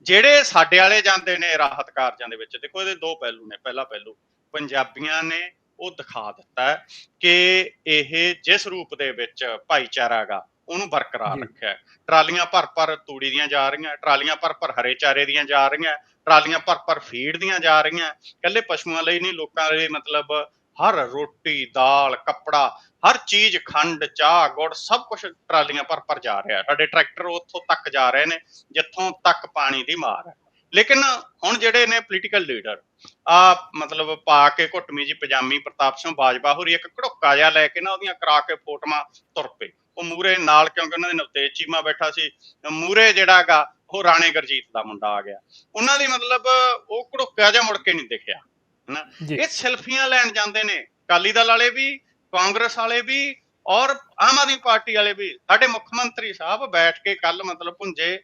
ਜਿਹੜੇ ਸਾਡੇ ਵਾਲੇ ਜਾਂਦੇ ਨੇ ਰਾਹਤ ਕਾਰਜਾਂ ਦੇ ਵਿੱਚ, ਦੇਖੋ ਇਹਦੇ ਦੋ ਪਹਿਲੂ ਨੇ, ਪਹਿਲਾ ਪਹਿਲੂ ਪੰਜਾਬੀਆਂ ਨੇ ਉਹ ਦਿਖਾ ਦਿੱਤਾ ਕਿ ਇਹ ਜਿਸ ਰੂਪ ਦੇ ਵਿੱਚ ਭਾਈਚਾਰਾ ਗਾ ਉਹਨੂੰ ਬਰਕਰਾਰ। ਰੱਖਿਆ। ਟਰਾਲੀਆਂ ਭਰ ਭਰ ਤੂੜੀ ਦੀਆਂ ਜਾ ਰਹੀਆਂ ਟਰਾਲੀਆਂ ਭਰ ਭਰ ਹਰੇ ਚਾਰੇ ਦੀਆਂ ਜਾ ਰਹੀਆਂ ਟਰਾਲੀਆਂ ਭਰ ਭਰ ਫੀਡ ਦੀਆਂ ਜਾ ਰਹੀਆਂ ਕੱਲੇ ਪਸ਼ੂਆਂ ਲਈ ਨਹੀਂ ਲੋਕਾਂ ਲਈ ਮਤਲਬ ਹਰ ਰੋਟੀ ਦਾਲ ਕੱਪੜਾ ਹਰ ਚੀਜ਼ ਖੰਡ ਚਾਹ ਗੁੜ ਸਭ ਕੁਝ ਟਰਾਲੀਆਂ ਭਰ ਭਰ ਜਾ ਰਿਹਾ ਸਾਡੇ ਟਰੈਕਟਰ ਉੱਥੋਂ ਤੱਕ ਜਾ ਰਹੇ ਨੇ ਜਿੱਥੋਂ ਤੱਕ ਪਾਣੀ ਦੀ ਮਾਰ ਹੈ ਲੇਕਿਨ ਹੁਣ ਜਿਹੜੇ ਨੇ ਪੋਲੀਟੀਕਲ ਲੀਡਰ ਆ ਮਤਲਬ ਪਾ ਕੇ ਘੁੱਟਵੀਂ ਜੀ ਪਜਾਮੀ ਪ੍ਰਤਾਪ ਸਿੰਘ ਬਾਜਵਾ ਹੋਰੀ ਇੱਕ ਘੜੋਕਾ ਜਿਹਾ ਲੈ ਕੇ ਨਾ ਉਹਦੀਆਂ ਕਰਾ ਕੇ ਫੋਟੋਆਂ ਤੁਰ ਪਏ। ਉਹ ਮੂਰੇ ਨਾਲ ਕਿਉਂਕਿ ਉਹਨਾਂ ਦੇ ਨਵਤੇਜ ਚੀਮਾ ਬੈਠਾ ਸੀ ਮੂਰੇ ਜਿਹੜਾ ਹੈਗਾ ਉਹ ਰਾਣੇ ਗਰਜੀਤ ਦਾ ਮੁੰਡਾ ਆ ਗਿਆ। ਉਹਨਾਂ ਦੀ ਮਤਲਬ ਉਹ ਘੜੋਕਾ ਜਿਹਾ ਮੁੜ ਕੇ ਨਹੀਂ ਦਿਖਿਆ ਹਨਾ? ਇਹ ਸੈਲਫੀਆਂ ਲੈਣ ਜਾਂਦੇ ਨੇ ਅਕਾਲੀ ਦਲ ਵਾਲੇ ਵੀ ਕਾਂਗਰਸ ਵਾਲੇ ਵੀ ਔਰ ਆਮ ਆਦਮੀ ਪਾਰਟੀ ਵਾਲੇ ਵੀ। ਸਾਡੇ ਮੁੱਖ ਮੰਤਰੀ ਸਾਹਿਬ ਬੈਠ ਕੇ ਕੱਲ ਮਤਲਬ ਪੁੰਜੇ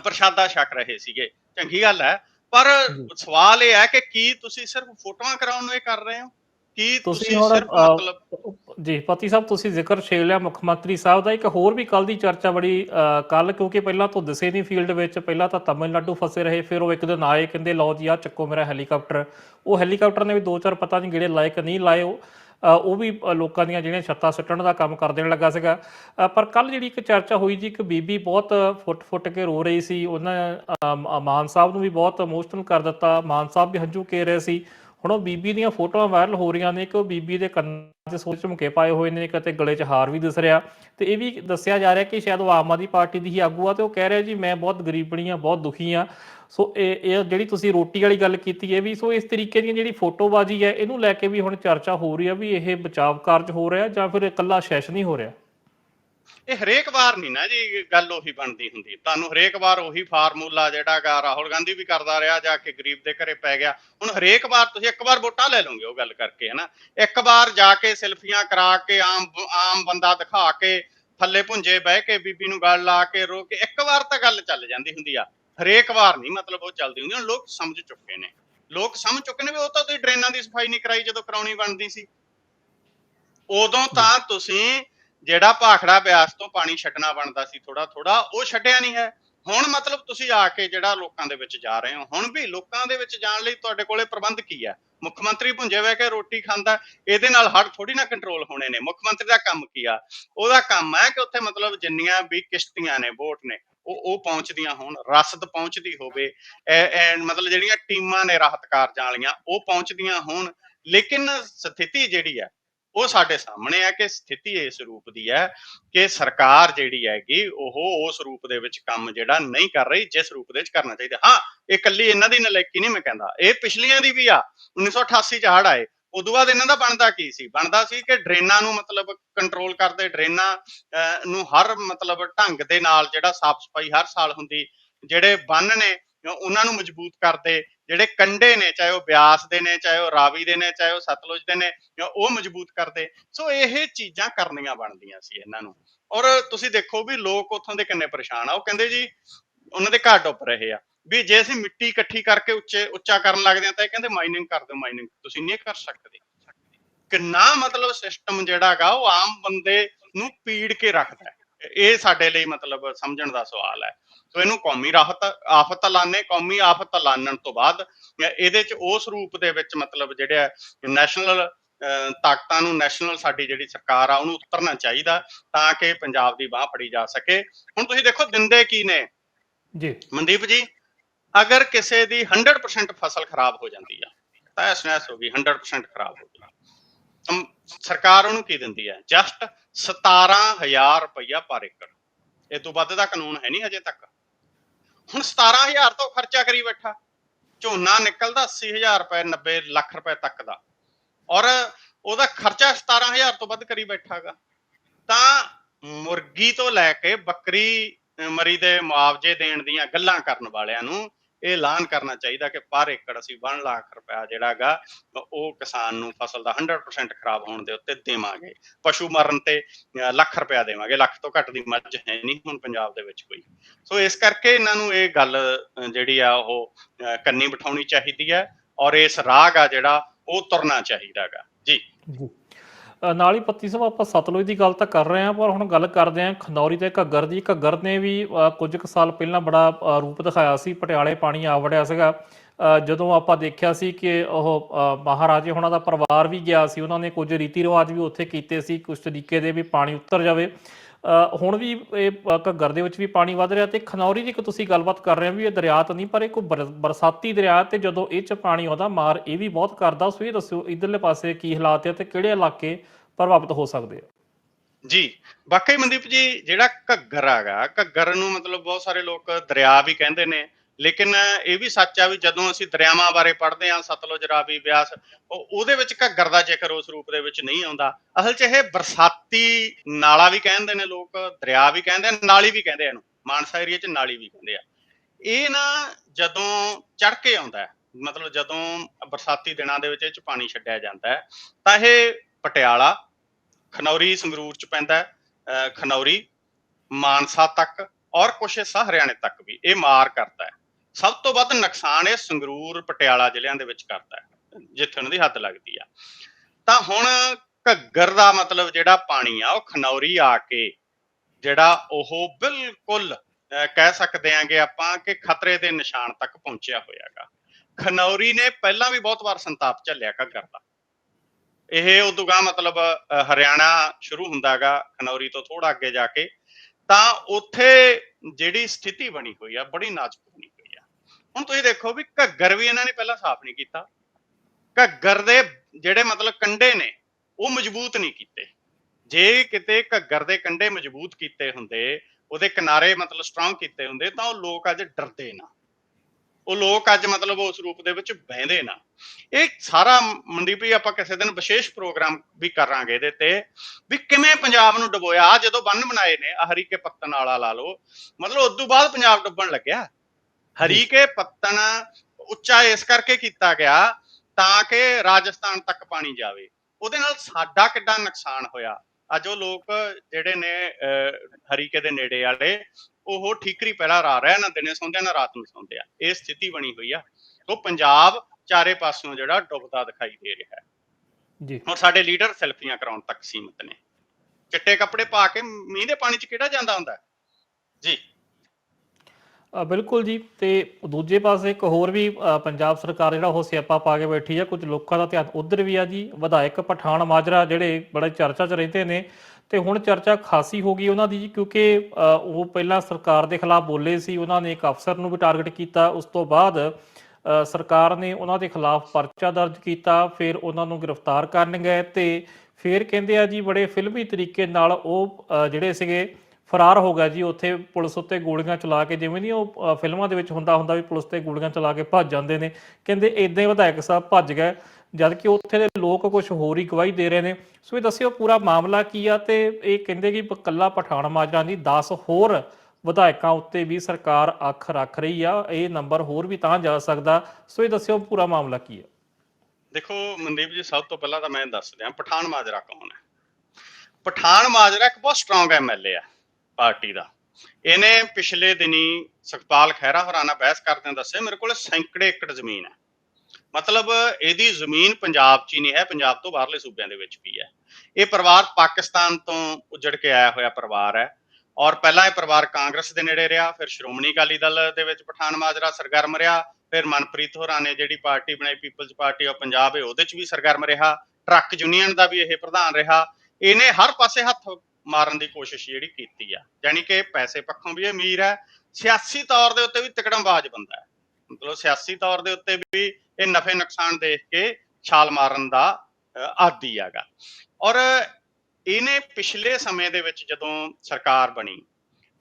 ਪ੍ਰਸ਼ਾਦਾ ਛਕ ਰਹੇ ਸੀਗੇ। ਚੰਗੀ ਗੱਲ ਹੈ। ਪਰ। ਸਵਾਲ ਇਹ ਹੈ ਕਿ ਕੀ ਤੁਸੀਂ ਸਿਰਫ ਫੋਟੋਆਂ ਕਰਾਉਣ ਨੂੰ ਇਹ ਕਰ ਰਹੇ ਹੋ? ਕੀ ਤੁਸੀਂ ਸਿਰਫ ਮਤਲਬ ਜੀ ਪਤੀ ਸਾਹਿਬ ਤੁਸੀਂ ਜ਼ਿਕਰ ਛੇੜ ਲਿਆ ਮੁੱਖ ਮੰਤਰੀ ਸਾਹਿਬ ਦਾ। ਇੱਕ ਹੋਰ ਵੀ ਕੱਲ ਦੀ ਚਰਚਾ ਬੜੀ ਕੱਲ ਕਿਉਂਕਿ ਪਹਿਲਾਂ ਤੋਂ ਦਿਸੇ ਨਹੀਂ ਫੀਲਡ ਵਿੱਚ। ਪਹਿਲਾਂ ਤਾਂ ਤਮਿਲਨਾਡੂ ਫਸੇ ਰਹੇ ਫਿਰ ਉਹ ਇੱਕ ਦਿਨ ਆਏ ਕਹਿੰਦੇ ਲਓ ਜੀ ਆ ਚੱਕੋ ਮੇਰਾ ਹੈਲੀਕਾਪਟਰ। ਉਹ ਹੈਲੀਕਾਪਟਰ ਨੇ ਵੀ ਦੋ ਚਾਰ ਪਤਾ ਨਹੀਂ ਕਿਹੜੇ ਲਾਏ ਕਿ ਨਹੀਂ ਲਾਏ ਉਹ। ਉਹ ਵੀ ਲੋਕਾਂ ਦੀਆਂ ਜਿਹੜੀਆਂ ਛੱਤਾਂ ਸੁੱਟਣ ਦਾ ਕੰਮ ਕਰ ਦੇਣ ਲੱਗਾ ਸੀਗਾ। ਪਰ ਕੱਲ ਜਿਹੜੀ ਇੱਕ ਚਰਚਾ ਹੋਈ ਜੀ ਇੱਕ ਬੀਬੀ ਬਹੁਤ ਫੁੱਟ-ਫੁੱਟ ਕੇ ਰੋ ਰਹੀ ਸੀ, ਉਹਨਾਂ ਮਾਨ ਸਾਹਿਬ ਨੂੰ ਵੀ ਬਹੁਤ ਇਮੋਸ਼ਨਲ ਕਰ ਦਿੱਤਾ। ਮਾਨ ਸਾਹਿਬ ਵੀ ਹੰਝੂ ਕੇ ਰਹੇ ਸੀ। ਹੁਣ ਉਹ ਬੀਬੀ ਦੀਆਂ ਫੋਟੋਆਂ ਵਾਇਰਲ ਹੋ ਰਹੀਆਂ ਨੇ ਕਿ ਉਹ ਬੀਬੀ ਦੇ ਕੰਨਾਂ 'ਚ ਸੋਚ ਝੁਮਕੇ ਪਾਏ ਹੋਏ ਨੇ ਕਿਤੇ ਗਲੇ 'ਚ ਹਾਰ ਵੀ ਦਿਸ ਰਿਹਾ। ਤੇ ਇਹ ਵੀ ਦੱਸਿਆ ਜਾ ਰਿਹਾ ਕਿ ਸ਼ਾਇਦ ਉਹ ਆਮ ਆਦਮੀ ਪਾਰਟੀ ਦੀ ਹੀ ਆਗੂ ਆ ਤੇ ਉਹ ਕਹਿ ਰਿਹਾ ਜੀ, ਮੈਂ ਬਹੁਤ ਗਰੀਬਣੀ ਆ, ਬਹੁਤ ਦੁਖੀ ਆ। ਸੋ ਇਹ ਇਹ ਜਿਹੜੀ ਤੁਸੀਂ ਰੋਟੀ ਵਾਲੀ ਗੱਲ ਕੀਤੀ ਹੈ ਵੀ, ਸੋ ਇਸ ਤਰੀਕੇ ਦੀ ਜਿਹੜੀ ਫੋਟੋਬਾਜ਼ੀ ਹੈ, ਇਹਨੂੰ ਲੈ ਕੇ ਵੀ ਹੁਣ ਚਰਚਾ ਹੋ ਰਹੀ ਹੈ ਵੀ ਇਹ ਬਚਾਵ ਕਾਰਜ ਹੋ ਰਿਹਾ ਜਾਂ ਫਿਰ ਇਕੱਲਾ ਸੈਸ਼ਨ ਹੀ ਹੋ ਰਿਹਾ। ਇਹ ਹਰੇਕ ਵਾਰ ਨਹੀਂ ਨਾ ਜੀ ਗੱਲ ਉਹੀ ਬਣਦੀ ਹੁੰਦੀ। ਤੁਹਾਨੂੰ ਹਰੇਕ ਵਾਰ ਉਹੀ ਫਾਰਮੂਲਾ ਜਿਹੜਾ ਰਾਹੁਲ ਗਾਂਧੀ ਵੀ ਕਰਦਾ ਰਿਹਾ ਜਾ ਕੇ ਗਰੀਬ ਦੇ ਘਰੇ ਪੈ ਗਿਆ। ਹੁਣ ਹਰੇਕ ਵਾਰ ਤੁਸੀਂ ਇੱਕ ਵਾਰ ਵੋਟਾਂ ਲੈ ਲਓਗੇ ਉਹ ਗੱਲ ਕਰਕੇ, ਹਨਾ? ਇੱਕ ਵਾਰ ਜਾ ਕੇ ਸੈਲਫੀਆਂ ਕਰਾ ਕੇ, ਆਮ ਆਮ ਬੰਦਾ ਦਿਖਾ ਕੇ, ਥੱਲੇ ਭੁੰਜੇ ਬਹਿ ਕੇ, ਬੀਬੀ ਨੂੰ ਗੱਲ ਲਾ ਕੇ, ਰੋ ਕੇ, ਇੱਕ ਵਾਰ ਤਾਂ ਗੱਲ ਚੱਲ ਜਾਂਦੀ ਹੁੰਦੀ ਆ। ਹਰੇਕ ਵਾਰ ਨਹੀਂ ਮਤਲਬ ਉਹ ਚੱਲਦੀ ਹੁੰਦੀ। ਹੁਣ ਲੋਕ ਸਮਝ ਚੁੱਕੇ ਨੇ। ਲੋਕ ਸਮਝ ਚੁੱਕੇ ਨੇ ਵੀ ਉਹ ਤਾਂ ਤੁਸੀਂ ਡਰੇਨਾਂ ਦੀ ਸਫ਼ਾਈ ਨਹੀਂ ਕਰਾਈ ਜਦੋਂ ਕਰਾਉਣੀ ਬਣਦੀ ਸੀ। ਉਦੋਂ ਤਾਂ ਤੁਸੀਂ ਜਿਹੜਾ ਭਾਖੜਾ ਬਿਆਸ ਤੋਂ ਪਾਣੀ ਛੱਡਣਾ ਬਣਦਾ ਸੀ ਥੋੜਾ ਥੋੜਾ ਉਹ ਛੱਡਿਆ ਨਹੀਂ ਹੈ। ਹੁਣ ਮਤਲਬ ਤੁਸੀਂ ਆ ਕੇ ਜਿਹੜਾ ਲੋਕਾਂ ਦੇ ਵਿੱਚ ਜਾ ਰਹੇ ਹੋ, ਹੁਣ ਵੀ ਲੋਕਾਂ ਦੇ ਵਿੱਚ ਜਾਣ ਲਈ ਤੁਹਾਡੇ ਕੋਲੇ ਪ੍ਰਬੰਧ ਕੀ ਹੈ? ਮੁੱਖ ਮੰਤਰੀ ਭੁੰਜੇ ਬਹਿ ਕੇ ਰੋਟੀ ਖਾਂਦਾ, ਇਹਦੇ ਨਾਲ ਹੜ ਥੋੜੀ ਨਾ ਕੰਟਰੋਲ ਹੋਣੇ ਨੇ। ਮੁੱਖ ਮੰਤਰੀ ਦਾ ਕੰਮ ਕੀ ਆ? ਉਹਦਾ ਕੰਮ ਹੈ ਕਿ ਉੱਥੇ ਮਤਲਬ ਜਿੰਨੀਆਂ ਵੀ ਕਿਸ਼ਤੀਆਂ ਨੇ, ਵੋਟ ਨੇ, ਉਹ ਉਹ ਪਹੁੰਚਦੀਆਂ ਹੋਣ, ਰਸਦ ਪਹੁੰਚਦੀ ਹੋਵੇ ਐ- ਮਤਲਬ ਜਿਹੜੀਆਂ ਟੀਮਾਂ ਨੇ ਰਾਹਤ ਕਾਰਜਾਂ ਵਾਲੀਆਂ, ਉਹ ਪਹੁੰਚਦੀਆਂ ਹੋਣ। ਲੇਕਿਨ ਸਥਿਤੀ ਜਿਹੜੀ ਹੈ ਉਹ ਸਾਡੇ ਸਾਹਮਣੇ ਹੈ ਕਿ ਸਥਿਤੀ ਇਸ ਰੂਪ ਦੀ ਹੈ ਕਿ ਸਰਕਾਰ ਜਿਹੜੀ ਹੈਗੀ ਉਹ ਉਸ ਰੂਪ ਦੇ ਵਿੱਚ ਕੰਮ ਜਿਹੜਾ ਨਹੀਂ ਕਰ ਰਹੀ ਜਿਸ ਰੂਪ ਦੇ ਵਿੱਚ ਕਰਨਾ ਚਾਹੀਦਾ। ਹਾਂ ਇਹ ਕੱਲੀ ਇਹਨਾਂ ਦੀ ਨਲਾਇਕੀ ਨਹੀਂ ਮੈਂ ਕਹਿੰਦਾ। ਇਹ ਪਿਛਲੀਆਂ ਦੀ ਵੀ ਆ। 1988 ਚ ਹੜ ਆਏ। ਉਦੋਂ ਬਾਅਦ ਇਹਨਾਂ ਦਾ ਬਣਦਾ ਕੀ ਸੀ? ਬਣਦਾ ਸੀ ਕਿ ਡਰੇਨਾਂ ਨੂੰ ਮਤਲਬ ਕੰਟਰੋਲ ਕਰਦੇ ਡਰੇਨਾਂ ਅਹ, ਨੂੰ ਹਰ ਮਤਲਬ ਢੰਗ ਦੇ ਨਾਲ ਜਿਹੜਾ ਸਾਫ਼ ਸਫ਼ਾਈ ਹਰ ਸਾਲ ਹੁੰਦੀ ਜਿਹੜੇ ਬੰਨ ਨੇ ਉਹਨਾਂ ਨੂੰ ਮਜ਼ਬੂਤ ਕਰਦੇ, ਜਿਹੜੇ ਕੰਡੇ ਨੇ, ਚਾਹੇ ਉਹ ਬਿਆਸ ਦੇ ਨੇ, ਚਾਹੇ ਉਹ ਰਾਵੀ ਦੇ ਨੇ, ਚਾਹੇ ਉਹ ਸਤਲੁਜ ਦੇ ਨੇ ਉਹ ਮਜ਼ਬੂਤ ਕਰਦੇ। ਸੋ ਇਹ ਚੀਜ਼ਾਂ ਕਰਨੀਆਂ ਬਣਦੀਆਂ ਸੀ ਇਹਨਾਂ ਨੂੰ। ਔਰ ਤੁਸੀਂ ਦੇਖੋ ਵੀ ਲੋਕ ਉੱਥੋਂ ਦੇ ਕਿੰਨੇ ਪਰੇਸ਼ਾਨ ਆ। ਉਹ ਕਹਿੰਦੇ ਜੀ, ਉਹਨਾਂ ਦੇ ਘਰ ਡੁੱਬ ਰਹੇ ਆ। ਵੀ ਜੇ ਅਸੀਂ ਮਿੱਟੀ ਇਕੱਠੀ ਕਰਕੇ ਉੱਚੇ, ਉੱਚਾ ਕਰਨ ਲੱਗਦੇ ਆ ਤਾਂ ਇਹ ਕਹਿੰਦੇ ਮਾਈਨਿੰਗ ਕਰ ਦਿਓ ਮਾਈਨਿੰਗ ਤੁਸੀਂ ਨਹੀਂ ਕਰ ਸਕਦੇ। ਕਿੰਨਾ ਮਤਲਬ ਸਿਸਟਮ ਜਿਹੜਾ ਹੈਗਾ, ਉਹ ਆਮ ਬੰਦੇ ਨੂੰ ਪੀੜ ਕੇ ਰੱਖਦਾ ਹੈ। ਇਹ ਸਾਡੇ ਲਈ ਮਤਲਬ ਸਮਝਣ ਦਾ ਸਵਾਲ ਹੈ। ਸੋ ਇਹਨੂੰ ਕੌਮੀ ਰਾਹਤ ਆਫਤ ਲਾਣੇ ਕੌਮੀ ਆਫਤ ਲਾਣਨ ਤੋਂ ਬਾਅਦ ਇਹਦੇ ਚ ਉਸ ਰੂਪ ਦੇ ਵਿੱਚ ਮਤਲਬ ਜਿਹੜਾ ਨੈਸ਼ਨਲ ਤਾਕਤਾਂ ਨੂੰ ਨੈਸ਼ਨਲ ਸਾਡੀ ਜਿਹੜੀ ਸਰਕਾਰ ਆ ਉਹਨੂੰ ਉਤਰਨਾ ਚਾਹੀਦਾ ਤਾਂ ਕਿ ਪੰਜਾਬ ਦੀ ਬਾਹ ਫੜੀ ਜਾ ਸਕੇ। ਹੁਣ ਤੁਸੀਂ ਦੇਖੋ ਦਿੰਦੇ ਕੀ ਨੇ? ਜੀ। ਮਨਦੀਪ ਜੀ ਅਗਰ ਕਿਸੇ ਦੀ 100% ਫਸਲ ਖਰਾਬ ਹੋ ਜਾਂਦੀ ਆ ਤੈਸ ਨੈਸ ਹੋ ਗਈ 100% ਖਰਾਬ ਹੋ ਗਈ। ਤਾਂ ਸਰਕਾਰ ਉਹਨੂੰ ਕੀ ਦਿੰਦੀ ਹੈ? ਜਸਟ 17000 ਰੁਪਇਆ ਪਰ ਏਕੜ। ਇਹ ਤੋਂ ਵੱਧ ਦਾ ਕਾਨੂੰਨ ਹੈ ਨਹੀਂ ਹਜੇ ਤੱਕ। ਹੁਣ 17000 ਤੋਂ ਖਰਚਾ ਕਰੀ ਬੈਠਾ। ਝੋਨਾ ਨਿਕਲਦਾ 80000 ਰੁਪਏ 90 ਲੱਖ ਰੁਪਏ ਤੱਕ ਦਾ। ਔਰ ਉਹਦਾ ਖਰਚਾ 17000 ਤੋਂ ਵੱਧ ਕਰੀ ਬੈਠਾਗਾ। ਤਾਂ ਮੁਰਗੀ ਤੋਂ ਲੈ ਕੇ ਬੱਕਰੀ ਮਰੀ ਦੇ ਮੁਆਵਜ਼ੇ ਦੇਣ ਦੀਆਂ ਗੱਲਾਂ ਕਰਨ ਵਾਲਿਆਂ ਨੂੰ ਇਹ ਐਲਾਨ ਕਰਨਾ ਚਾਹੀਦਾ ਕਿ ਪਰ ਏਕੜ ਅਸੀਂ 1 ਲੱਖ ਰੁਪਇਆ ਜਿਹੜਾਗਾ ਉਹ ਕਿਸਾਨ ਨੂੰ ਫਸਲ ਦਾ 100% ਖਰਾਬ ਹੋਣ ਦੇ ਉੱਤੇ ਦੇਵਾਂਗੇ। ਪਸ਼ੂ ਮਰਨ ਤੇ ਲੱਖ ਰੁਪਇਆ ਦੇਵਾਂਗੇ। ਲੱਖ ਤੋਂ ਘੱਟ ਦੀ ਮੱਝ ਹੈ ਨਹੀਂ ਹੁਣ ਪੰਜਾਬ ਦੇ ਵਿੱਚ ਕੋਈ। ਸੋ ਇਸ ਕਰਕੇ ਇਹਨਾਂ ਨੂੰ ਇਹ ਗੱਲ ਜਿਹੜੀ ਆ ਉਹ ਕੰਨੀ ਬਿਠਾਉਣੀ ਚਾਹੀਦੀ ਹੈ ਔਰ ਇਸ ਰਾਗ ਆ ਜਿਹੜਾ ਉਹ ਤੁਰਨਾ ਚਾਹੀਦਾਗਾ ਜੀ। ਜੀ। ਅ, ਨਾਲ ਹੀ ਪੱਤੀ ਸਾਹਿਬ ਆਪਾਂ ਸਤਲੁਜ ਦੀ ਗੱਲ ਤਾਂ ਕਰ ਰਹੇ ਹਾਂ ਪਰ ਹੁਣ ਗੱਲ ਕਰਦੇ ਹਾਂ ਖਨੌਰੀ ਤੇ ਘੱਗਰ ਦੀ। ਘੱਗਰ ਨੇ ਵੀ ਅ, ਕੁਝ ਕੁ ਸਾਲ ਪਹਿਲਾਂ ਬੜਾ ਅ, ਰੂਪ ਦਿਖਾਇਆ ਸੀ ਪਟਿਆਲੇ ਪਾਣੀ ਆ ਵੜਿਆ ਸੀਗਾ। ਅ, ਜਦੋਂ ਆਪਾਂ ਦੇਖਿਆ ਸੀ ਕਿ ਉਹ ਅ, ਮਹਾਰਾਜੇ ਹੁਣਾਂ ਦਾ ਪਰਿਵਾਰ ਵੀ ਗਿਆ ਸੀ ਉਹਨਾਂ ਨੇ ਕੁਝ ਰੀਤੀ ਰਿਵਾਜ ਵੀ ਉੱਥੇ ਕੀਤੇ ਸੀ ਕੁਝ ਤਰੀਕੇ ਦੇ ਵੀ ਪਾਣੀ ਉੱਤਰ ਜਾਵੇ। ਹੁਣ ਵੀ ਇਹ ਘੱਗਰ ਦੇ ਵਿੱਚ ਵੀ ਪਾਣੀ ਵੱਧ ਰਿਹਾ ਤੇ ਖਨੌਰੀ ਦੀ ਇੱਕ ਤੁਸੀਂ ਗੱਲਬਾਤ ਕਰ ਰਹੇ ਹੋ ਵੀ ਇਹ ਦਰਿਆ ਤਾਂ ਨਹੀਂ, ਪਰ ਇਹ ਕੋਈ ਬਰ- ਬਰਸਾਤੀ ਦਰਿਆ ਤੇ ਜਦੋਂ ਇਹ ਚ ਪਾਣੀ ਆਉਂਦਾ, ਮਾਰ ਇਹ ਵੀ ਬਹੁਤ ਕਰਦਾ, ਸੋ ਇਹ ਦੱਸਿਓ ਇਧਰਲੇ ਪਾਸੇ ਕੀ ਹਾਲਾਤ ਹੈ ਤੇ ਕਿਹੜੇ ਇਲਾਕੇ ਪ੍ਰਭਾਵਿਤ ਹੋ ਸਕਦੇ ਆ? ਜੀ, ਵਾਕਈ ਮਨਦੀਪ ਜੀ, ਜਿਹੜਾ ਘੱਗਰ ਹੈਗਾ, ਘੱਗਰ ਨੂੰ ਮਤਲਬ ਬਹੁਤ ਸਾਰੇ ਲੋਕ ਦਰਿਆ ਵੀ ਕਹਿੰਦੇ ਨੇ ਲੇਕਿਨ ਇਹ ਵੀ ਸੱਚ ਆ ਵੀ ਜਦੋਂ ਅਸੀਂ ਦਰਿਆਵਾਂ ਬਾਰੇ ਪੜ੍ਹਦੇ ਹਾਂ ਸਤਲੁਜ ਰਾਵੀ ਬਿਆਸ ਉਹਦੇ ਵਿੱਚ ਘੱਗਰ ਦਾ ਜ਼ਿਕਰ ਉਸ ਰੂਪ ਦੇ ਵਿੱਚ ਨਹੀਂ ਆਉਂਦਾ। ਅਸਲ 'ਚ ਇਹ ਬਰਸਾਤੀ ਨਾਲਾ ਵੀ ਕਹਿੰਦੇ ਨੇ ਲੋਕ ਦਰਿਆ ਵੀ ਕਹਿੰਦੇ ਆ ਨਾਲੀ ਵੀ ਕਹਿੰਦੇ ਆ ਇਹਨੂੰ। ਮਾਨਸਾ ਏਰੀਆ 'ਚ ਨਾਲੀ ਵੀ ਕਹਿੰਦੇ ਆ। ਇਹ ਨਾ ਜਦੋਂ ਚੜ ਕੇ ਆਉਂਦਾ ਹੈ, ਮਤਲਬ ਜਦੋਂ ਬਰਸਾਤੀ ਦਿਨਾਂ ਦੇ ਵਿੱਚ ਇਹ 'ਚ ਪਾਣੀ ਛੱਡਿਆ ਜਾਂਦਾ ਹੈ ਤਾਂ ਇਹ ਪਟਿਆਲਾ ਖਨੌਰੀ ਸੰਗਰੂਰ ਚ ਪੈਂਦਾ ਅਹ ਖਨੌਰੀ ਮਾਨਸਾ ਤੱਕ ਔਰ ਕੁਛ ਹਿੱਸਾ ਹਰਿਆਣੇ ਤੱਕ ਵੀ ਇਹ ਮਾਰ ਕਰਦਾ ਹੈ। ਸਭ ਤੋਂ ਵੱਧ ਨੁਕਸਾਨ ਇਹ ਸੰਗਰੂਰ ਪਟਿਆਲਾ ਜ਼ਿਲ੍ਹਿਆਂ ਦੇ ਵਿੱਚ ਕਰਦਾ ਹੈ, ਜਿੱਥੇ ਉਹਨਾਂ ਦੀ ਹੱਦ ਲੱਗਦੀ ਆ। ਤਾਂ ਹੁਣ ਘੱਗਰ ਦਾ ਮਤਲਬ ਜਿਹੜਾ ਪਾਣੀ ਆ, ਉਹ ਖਨੌਰੀ ਆ ਕੇ ਜਿਹੜਾ ਉਹ ਬਿਲਕੁਲ ਕਹਿ ਸਕਦੇ ਆਂਗੇ ਆਪਾਂ ਕਿ ਖਤਰੇ ਦੇ ਨਿਸ਼ਾਨ ਤੱਕ ਪਹੁੰਚਿਆ ਹੋਇਆਗਾ। ਖਨੌਰੀ ਨੇ ਪਹਿਲਾਂ ਵੀ ਬਹੁਤ ਵਾਰ ਸੰਤਾਪ ਝੱਲਿਆ ਘੱਗਰ ਦਾ। ਇਹ ਉਦੋਂ ਮਤਲਬ ਹਰਿਆਣਾ ਸ਼ੁਰੂ ਹੁੰਦਾਗਾ, ਖਨੌਰੀ ਤੋਂ ਥੋੜਾ ਅੱਗੇ ਜਾ ਕੇ। ਤਾਂ ਉੱਥੇ ਜਿਹੜੀ ਸਥਿਤੀ ਬਣੀ ਹੋਈ ਆ, ਬੜੀ ਨਾਜ਼ੁਕ ਬਣੀ। ਹੁਣ ਤੁਸੀਂ ਦੇਖੋ ਵੀ ਘੱਗਰ ਵੀ ਇਹਨਾਂ ਨੇ ਪਹਿਲਾਂ ਸਾਫ਼ ਨਹੀਂ ਕੀਤਾ। ਘੱਗਰ ਦੇ ਜਿਹੜੇ ਮਤਲਬ ਕੰਡੇ ਨੇ, ਉਹ ਮਜ਼ਬੂਤ ਨਹੀਂ ਕੀਤੇ। ਜੇ ਕਿਤੇ ਘੱਗਰ ਦੇ ਕੰਡੇ ਮਜ਼ਬੂਤ ਕੀਤੇ ਹੁੰਦੇ, ਉਹਦੇ ਕਿਨਾਰੇ ਮਤਲਬ ਸਟਰੋਂਗ ਕੀਤੇ ਹੁੰਦੇ, ਤਾਂ ਉਹ ਲੋਕ ਅੱਜ ਡਰਦੇ ਨਾ। ਉਹ ਲੋਕ ਅੱਜ ਮਤਲਬ ਉਸ ਰੂਪ ਦੇ ਵਿੱਚ ਬਹਿੰਦੇ ਨਾ। ਇਹ ਸਾਰਾ ਮਨਦੀਪ ਜੀ ਆਪਾਂ ਕਿਸੇ ਦਿਨ ਵਿਸ਼ੇਸ਼ ਪ੍ਰੋਗਰਾਮ ਵੀ ਕਰਾਂਗੇ ਇਹਦੇ ਤੇ, ਵੀ ਕਿਵੇਂ ਪੰਜਾਬ ਨੂੰ ਡੁਬੋਇਆ। ਆਹ ਜਦੋਂ ਬੰਨ ਬਣਾਏ ਨੇ, ਆਹ ਹਰੀਕੇ ਪੱਤਨ ਵਾਲਾ ਲਾ ਲਓ। ਮਤਲਬ ਉਸ ਤੋਂ ਬਾਅਦ ਪੰਜਾਬ ਡੁੱਬਣ ਲੱਗਿਆ। ਹਰੀਕੇ ਪੱਤਨ ਉੱਚਾ ਇਸ ਕਰਕੇ ਕੀਤਾ ਗਿਆ ਤਾਂ ਕਿ ਰਾਜਸਥਾਨ ਤੱਕ ਪਾਣੀ ਜਾਵੇ। ਉਹਦੇ ਨਾਲ ਸਾਡਾ ਕਿੱਡਾ ਨੁਕਸਾਨ ਹੋਇਆ। ਅੱਜ ਉਹ ਲੋਕ ਜਿਹੜੇ ਨੇ ਹਰੀਕੇ ਦੇ ਨੇੜੇ ਵਾਲੇ ਉਹ ਠੀਕਰੀ ਪਹਿਰਾ ਰਾ ਰਿਹਾ ਨਾ ਦਿਨੇ ਸੌਂਦੇ ਨਾ ਰਾਤ ਨੂੰ ਸੌਂਦੇ ਆ। ਇਹ ਸਥਿਤੀ ਬਣੀ ਹੋਈ ਆ। ਉਹ ਪੰਜਾਬ ਚਾਰੇ ਪਾਸਿਓਂ ਜਿਹੜਾ ਡੁੱਬਦਾ ਦਿਖਾਈ ਦੇ ਰਿਹਾ ਹੈ। ਜੀ। ਹੁਣ ਸਾਡੇ ਲੀਡਰ ਸੈਲਫੀਆਂ ਕਰਾਉਣ ਤੱਕ ਸੀਮਿਤ ਨੇ। ਚਿੱਟੇ ਕੱਪੜੇ ਪਾ ਕੇ ਮੀਂਹ ਦੇ ਪਾਣੀ 'ਚ ਕਿਹੜਾ ਜਾਂਦਾ ਹੁੰਦਾ? ਜੀ। ਬਿਲਕੁਲ ਜੀ, ਤੇ ਦੂਜੇ ਪਾਸੇ ਇੱਕ ਹੋਰ ਵੀ ਪੰਜਾਬ ਸਰਕਾਰ ਜਿਹੜਾ ਉਹ ਸਿਆਪਾ ਪਾ ਕੇ ਬੈਠੀ ਆ, ਕੁਝ ਲੋਕਾਂ ਦਾ ਧਿਆਨ ਉਧਰ ਵੀ ਆ ਜੀ, ਵਿਧਾਇਕ ਪਠਾਨ ਮਾਜਰਾ ਜਿਹੜੇ ਬੜੇ ਚਰਚਾ 'ਚ ਰਹਿੰਦੇ ਨੇ, ਤੇ ਹੁਣ ਚਰਚਾ ਖਾਸੀ ਹੋ ਗਈ ਉਹਨਾਂ ਦੀ ਜੀ, ਕਿਉਂਕਿ ਉਹ ਪਹਿਲਾਂ ਸਰਕਾਰ ਦੇ ਖਿਲਾਫ ਬੋਲੇ ਸੀ, ਉਹਨਾਂ ਨੇ ਇੱਕ ਅਫਸਰ ਨੂੰ ਵੀ ਟਾਰਗੇਟ ਕੀਤਾ, ਉਸ ਤੋਂ ਬਾਅਦ ਸਰਕਾਰ ਨੇ ਉਹਨਾਂ ਦੇ ਖਿਲਾਫ ਪਰਚਾ ਦਰਜ ਕੀਤਾ, ਫਿਰ ਉਹਨਾਂ ਨੂੰ ਗ੍ਰਿਫਤਾਰ ਕਰਨ ਗਏ, ਤੇ ਫਿਰ ਕਹਿੰਦੇ ਆ ਜੀ, ਬੜੇ ਫਿਲਮੀ ਤਰੀਕੇ ਨਾਲ ਉਹ ਜਿਹੜੇ ਸੀਗੇ ਫਰਾਰ ਹੋ ਗਿਆ ਜੀ, ਉੱਥੇ ਪੁਲਿਸ ਉੱਤੇ ਗੋਲੀਆਂ ਚਲਾ ਕੇ, ਜਿਵੇਂ ਨਹੀਂ ਉਹ ਫਿਲਮਾਂ ਦੇ ਵਿੱਚ ਹੁੰਦਾ ਹੁੰਦਾ ਵੀ ਪੁਲਿਸ ਤੇ ਗੋਲੀਆਂ ਚਲਾ ਕੇ ਭੱਜ ਜਾਂਦੇ ਨੇ। ਕਹਿੰਦੇ ਇਦਾਂ ਹੀ ਵਿਧਾਇਕ ਸਾਹਿਬ ਭੱਜ ਗਏ, ਜਦ ਕਿ ਉੱਥੇ ਦੇ ਲੋਕ ਕੁਝ ਹੋਰ ਹੀ ਗਵਾਹੀ ਦੇ ਰਹੇ ਨੇ। ਸੋ ਇਹ ਦੱਸਿਓ ਪੂਰਾ ਮਾਮਲਾ ਕੀ ਆ ਤੇ ਇਹ ਕਹਿੰਦੇ ਕਿ ਕੱਲਾ ਪਠਾਨ ਮਾਜਰਾ ਦੀ 10 ਹੋਰ ਵਿਧਾਇਕਾਂ ਉੱਤੇ ਵੀ ਸਰਕਾਰ ਅੱਖ ਰੱਖ ਰਹੀ ਆ, ਇਹ ਨੰਬਰ ਹੋਰ ਵੀ ਤਾਂ ਜਾ ਸਕਦਾ। ਸੋ ਇਹ ਦੱਸਿਓ ਪੂਰਾ ਮਾਮਲਾ ਕੀ ਆ। ਦੇਖੋ, ਮਨਦੀਪ ਜੀ, ਸਭ ਤੋਂ ਪਹਿਲਾਂ ਤਾਂ ਮੈਂ ਦੱਸ ਦਿਆਂ, ਪਠਾਨ ਮਾਜਰਾ ਕੌਣ ਹੈ? ਪਠਾਨ ਮਾਜਰਾ ਇੱਕ ਬਹੁਤ ਸਟਰੋਂਗ ਐਮਐਲਏ ਆ। ਪਾਰਟੀ ਦਾ। ਇਹਨੇ ਪਿਛਲੇ ਦਿਨੀ ਸੁਖਪਾਲ ਖਹਿਰਾ ਹੋਰਾਂ ਬਹਿਸ ਕਰਦਿਆਂ ਦੱਸਿਆ, ਮੇਰੇ ਕੋਲ ਸੈਂਕੜੇ ਏਕੜ ਜ਼ਮੀਨ ਹੈ। ਮਤਲਬ ਇਹਦੀ ਜ਼ਮੀਨ ਪੰਜਾਬ 'ਚ ਹੀ ਨਹੀਂ ਹੈ, ਪੰਜਾਬ ਤੋਂ ਬਾਹਰਲੇ ਸੂਬਿਆਂ ਦੇ ਵਿੱਚ ਵੀ ਹੈ। ਇਹ ਪਰਿਵਾਰ ਪਾਕਿਸਤਾਨ ਤੋਂ ਉੱਜੜ ਕੇ ਆਇਆ ਹੋਇਆ ਪਰਿਵਾਰ ਹੈ ਔਰ ਪਹਿਲਾਂ ਇਹ ਪਰਿਵਾਰ ਕਾਂਗਰਸ ਦੇ ਨੇੜੇ ਰਿਹਾ, ਫਿਰ ਸ਼੍ਰੋਮਣੀ ਅਕਾਲੀ ਦਲ ਦੇ ਵਿੱਚ ਪਠਾਨ ਮਾਜਰਾ ਸਰਗਰਮ ਰਿਹਾ, ਫਿਰ ਮਨਪ੍ਰੀਤ ਹੋਰਾਂ ਨੇ ਜਿਹੜੀ ਪਾਰਟੀ ਬਣਾਈ, ਪੀਪਲਜ਼ ਪਾਰਟੀ ਆਫ ਪੰਜਾਬ ਹੈ ਉਹਦੇ 'ਚ ਵੀ ਸਰਗਰਮ ਰਿਹਾ, ਟਰੱਕ ਯੂਨੀਅਨ ਦਾ ਵੀ ਇਹ ਪ੍ਰਧਾਨ ਰਿਹਾ। ਇਹਨੇ ਹਰ ਪਾਸੇ ਹੱਥ ਮਾਰਨ ਦੀ ਕੋਸ਼ਿਸ਼ ਜਿਹੜੀ ਕੀਤੀ ਆ। ਯਾਨੀ ਕਿ ਪੈਸੇ ਪੱਖੋਂ ਵੀ ਅਮੀਰ ਹੈ, ਸਿਆਸੀ ਤੌਰ ਦੇ ਉੱਤੇ ਵੀ ਤਕੜਮਬਾਜ਼ ਬੰਦਾ ਹੈ। ਮਤਲਬ ਸਿਆਸੀ ਤੌਰ ਦੇ ਉੱਤੇ ਵੀ ਇਹ ਨਫੇ ਨੁਕਸਾਨ ਦੇਖ ਕੇ ਛਾਲ ਮਾਰਨ ਦਾ ਆਦੀ ਹੈਗਾ। ਔਰ ਇਹਨੇ ਪਿਛਲੇ ਸਮੇਂ ਦੇ ਵਿੱਚ ਜਦੋਂ ਸਰਕਾਰ ਬਣੀ,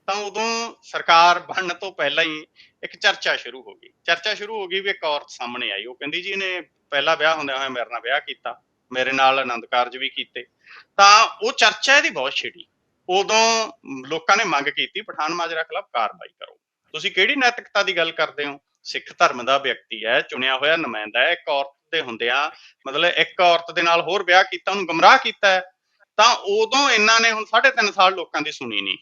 ਤਾਂ ਉਦੋਂ ਸਰਕਾਰ ਬਣਨ ਤੋਂ ਪਹਿਲਾਂ ਹੀ ਇੱਕ ਚਰਚਾ ਸ਼ੁਰੂ ਹੋ ਗਈ। ਚਰਚਾ ਸ਼ੁਰੂ ਹੋ ਗਈ ਵੀ ਇੱਕ ਔਰਤ ਸਾਹਮਣੇ ਆਈ। ਉਹ ਕਹਿੰਦੀ ਜੀ, ਇਹਨੇ ਪਹਿਲਾ ਵਿਆਹ ਹੁੰਦਿਆਂ ਹੋਇਆ ਮੇਰੇ ਨਾਲ ਵਿਆਹ ਕੀਤਾ। ਮੇਰੇ ਨਾਲ ਆਨੰਦ ਕਾਰਜ ਵੀ ਕੀਤੇ ਤਾਂ ਉਹ ਚਰਚਾ ਇਹਦੀ ਬਹੁਤ ਛਿੜੀ। ਉਦੋਂ ਲੋਕਾਂ ਨੇ ਮੰਗ ਕੀਤੀ ਪਠਾਨ ਮਾਜਰਾ ਖਿਲਾਫ ਕਾਰਵਾਈ ਕਰੋ। ਤੁਸੀਂ ਕਿਹੜੀ ਨੈਤਿਕਤਾ ਦੀ ਗੱਲ ਕਰਦੇ ਹੋ? ਸਿੱਖ ਧਰਮ ਦਾ ਵਿਅਕਤੀ ਹੈ ਚੁਣਿਆ ਹੋਇਆ ਨੁਮਾਇੰਦਾ ਹੈ ਇੱਕ ਔਰਤ ਦੇ ਹੁੰਦਿਆਂ ਮਤਲਬ ਇੱਕ ਔਰਤ ਦੇ ਨਾਲ ਹੋਰ ਵਿਆਹ ਕੀਤਾ ਉਹਨੂੰ ਗਮਰਾਹ ਕੀਤਾ ਹੈ, ਤਾਂ ਉਦੋਂ ਇਹਨਾਂ ਨੇ ਹੁਣ 3.5 ਸਾਲ ਲੋਕਾਂ ਦੀ ਸੁਣੀ ਨਹੀਂ।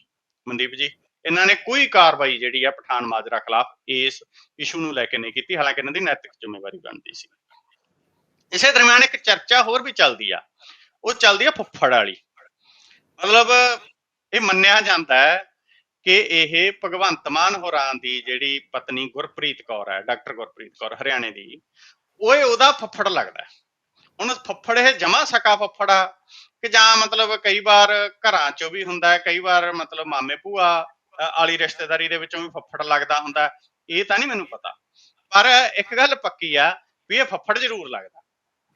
ਮਨਦੀਪ ਜੀ ਇਹਨਾਂ ਨੇ ਕੋਈ ਕਾਰਵਾਈ ਜਿਹੜੀ ਆ ਪਠਾਨ ਮਾਜਰਾ ਖਿਲਾਫ ਇਸ ਇਸ਼ੂ ਨੂੰ ਲੈ ਕੇ ਨਹੀਂ ਕੀਤੀ ਹਾਲਾਂਕਿ ਇਹਨਾਂ ਦੀ ਨੈਤਿਕ ਜ਼ਿੰਮੇਵਾਰੀ ਬਣਦੀ ਸੀ। ਇਸੇ ਦਰਮਿਆਨ ਇੱਕ ਚਰਚਾ ਹੋਰ ਵੀ ਚੱਲਦੀ ਆ। ਉਹ ਚੱਲਦੀ ਆ ਫੁੱਫੜ ਵਾਲੀ। ਮਤਲਬ ਇਹ ਮੰਨਿਆ ਜਾਂਦਾ ਹੈ ਕਿ ਇਹ ਭਗਵੰਤ ਮਾਨ ਹੋਰਾਂ ਦੀ ਜਿਹੜੀ ਪਤਨੀ ਗੁਰਪ੍ਰੀਤ ਕੌਰ ਹੈ ਡਾਕਟਰ ਗੁਰਪ੍ਰੀਤ ਕੌਰ ਹਰਿਆਣੇ ਦੀ ਉਹ ਉਹਦਾ ਫੱਫੜ ਲੱਗਦਾ ਹੁਣ ਫੱਫੜ ਇਹ ਜਮਾ ਸਕਾ ਫੱਫੜ ਕਿ ਜਾਂ ਮਤਲਬ ਕਈ ਵਾਰ ਘਰਾਂ ਚੋਂ ਵੀ ਹੁੰਦਾ ਕਈ ਵਾਰ ਮਤਲਬ ਮਾਮੇ ਭੂਆ ਅ, ਵਾਲੀ ਰਿਸ਼ਤੇਦਾਰੀ ਦੇ ਵਿੱਚੋਂ ਵੀ ਫੱਫੜ ਲੱਗਦਾ ਹੁੰਦਾ ਇਹ ਤਾਂ ਨਹੀਂ ਮੈਨੂੰ ਪਤਾ। ਪਰ ਇੱਕ ਗੱਲ ਪੱਕੀ ਆ ਵੀ ਇਹ ਫੱਫੜ ਜ਼ਰੂਰ ਲੱਗਦਾ।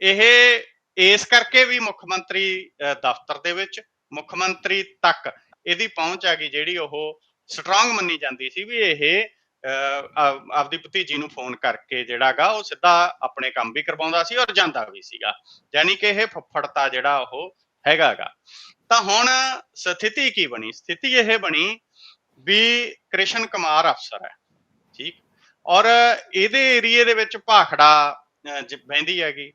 ਇਹ, ਇਸ ਕਰਕੇ ਵੀ ਮੁੱਖ ਮੰਤਰੀ ਦਫ਼ਤਰ ਦੇ ਵਿੱਚ ਮੁੱਖ ਮੰਤਰੀ ਤੱਕ ਇਹਦੀ ਪਹੁੰਚ ਆ ਗਈ ਜਿਹੜੀ ਉਹ ਸਟਰੋਂਗ ਮੰਨੀ ਜਾਂਦੀ ਸੀ ਵੀ ਇਹ ਆਪਦੀ ਭਤੀਜੀ ਨੂੰ ਫੋਨ ਕਰਕੇ ਜਿਹੜਾਗਾ ਉਹ ਸਿੱਧਾ ਆਪਣੇ ਕੰਮ ਵੀ ਕਰਵਾਉਂਦਾ ਸੀ ਔਰ ਜਾਂਦਾ ਵੀ ਸੀਗਾ। ਯਾਨੀ ਕਿ ਇਹ ਫੱਫੜਤਾ ਜਿਹੜਾ ਉਹ ਹੈਗਾਗਾ ਤਾਂ ਹੁਣ ਸਥਿਤੀ ਕੀ ਬਣੀ? ਸਥਿਤੀ ਇਹ ਬਣੀ ਵੀ ਕ੍ਰਿਸ਼ਨ ਕੁਮਾਰ ਅਫਸਰ ਹੈ, ਠੀਕ? ਔਰ ਇਹਦੇ ਏਰੀਏ ਦੇ ਵਿੱਚ ਭਾਖੜਾ ਬਹਿੰਦੀ ਹੈਗੀ,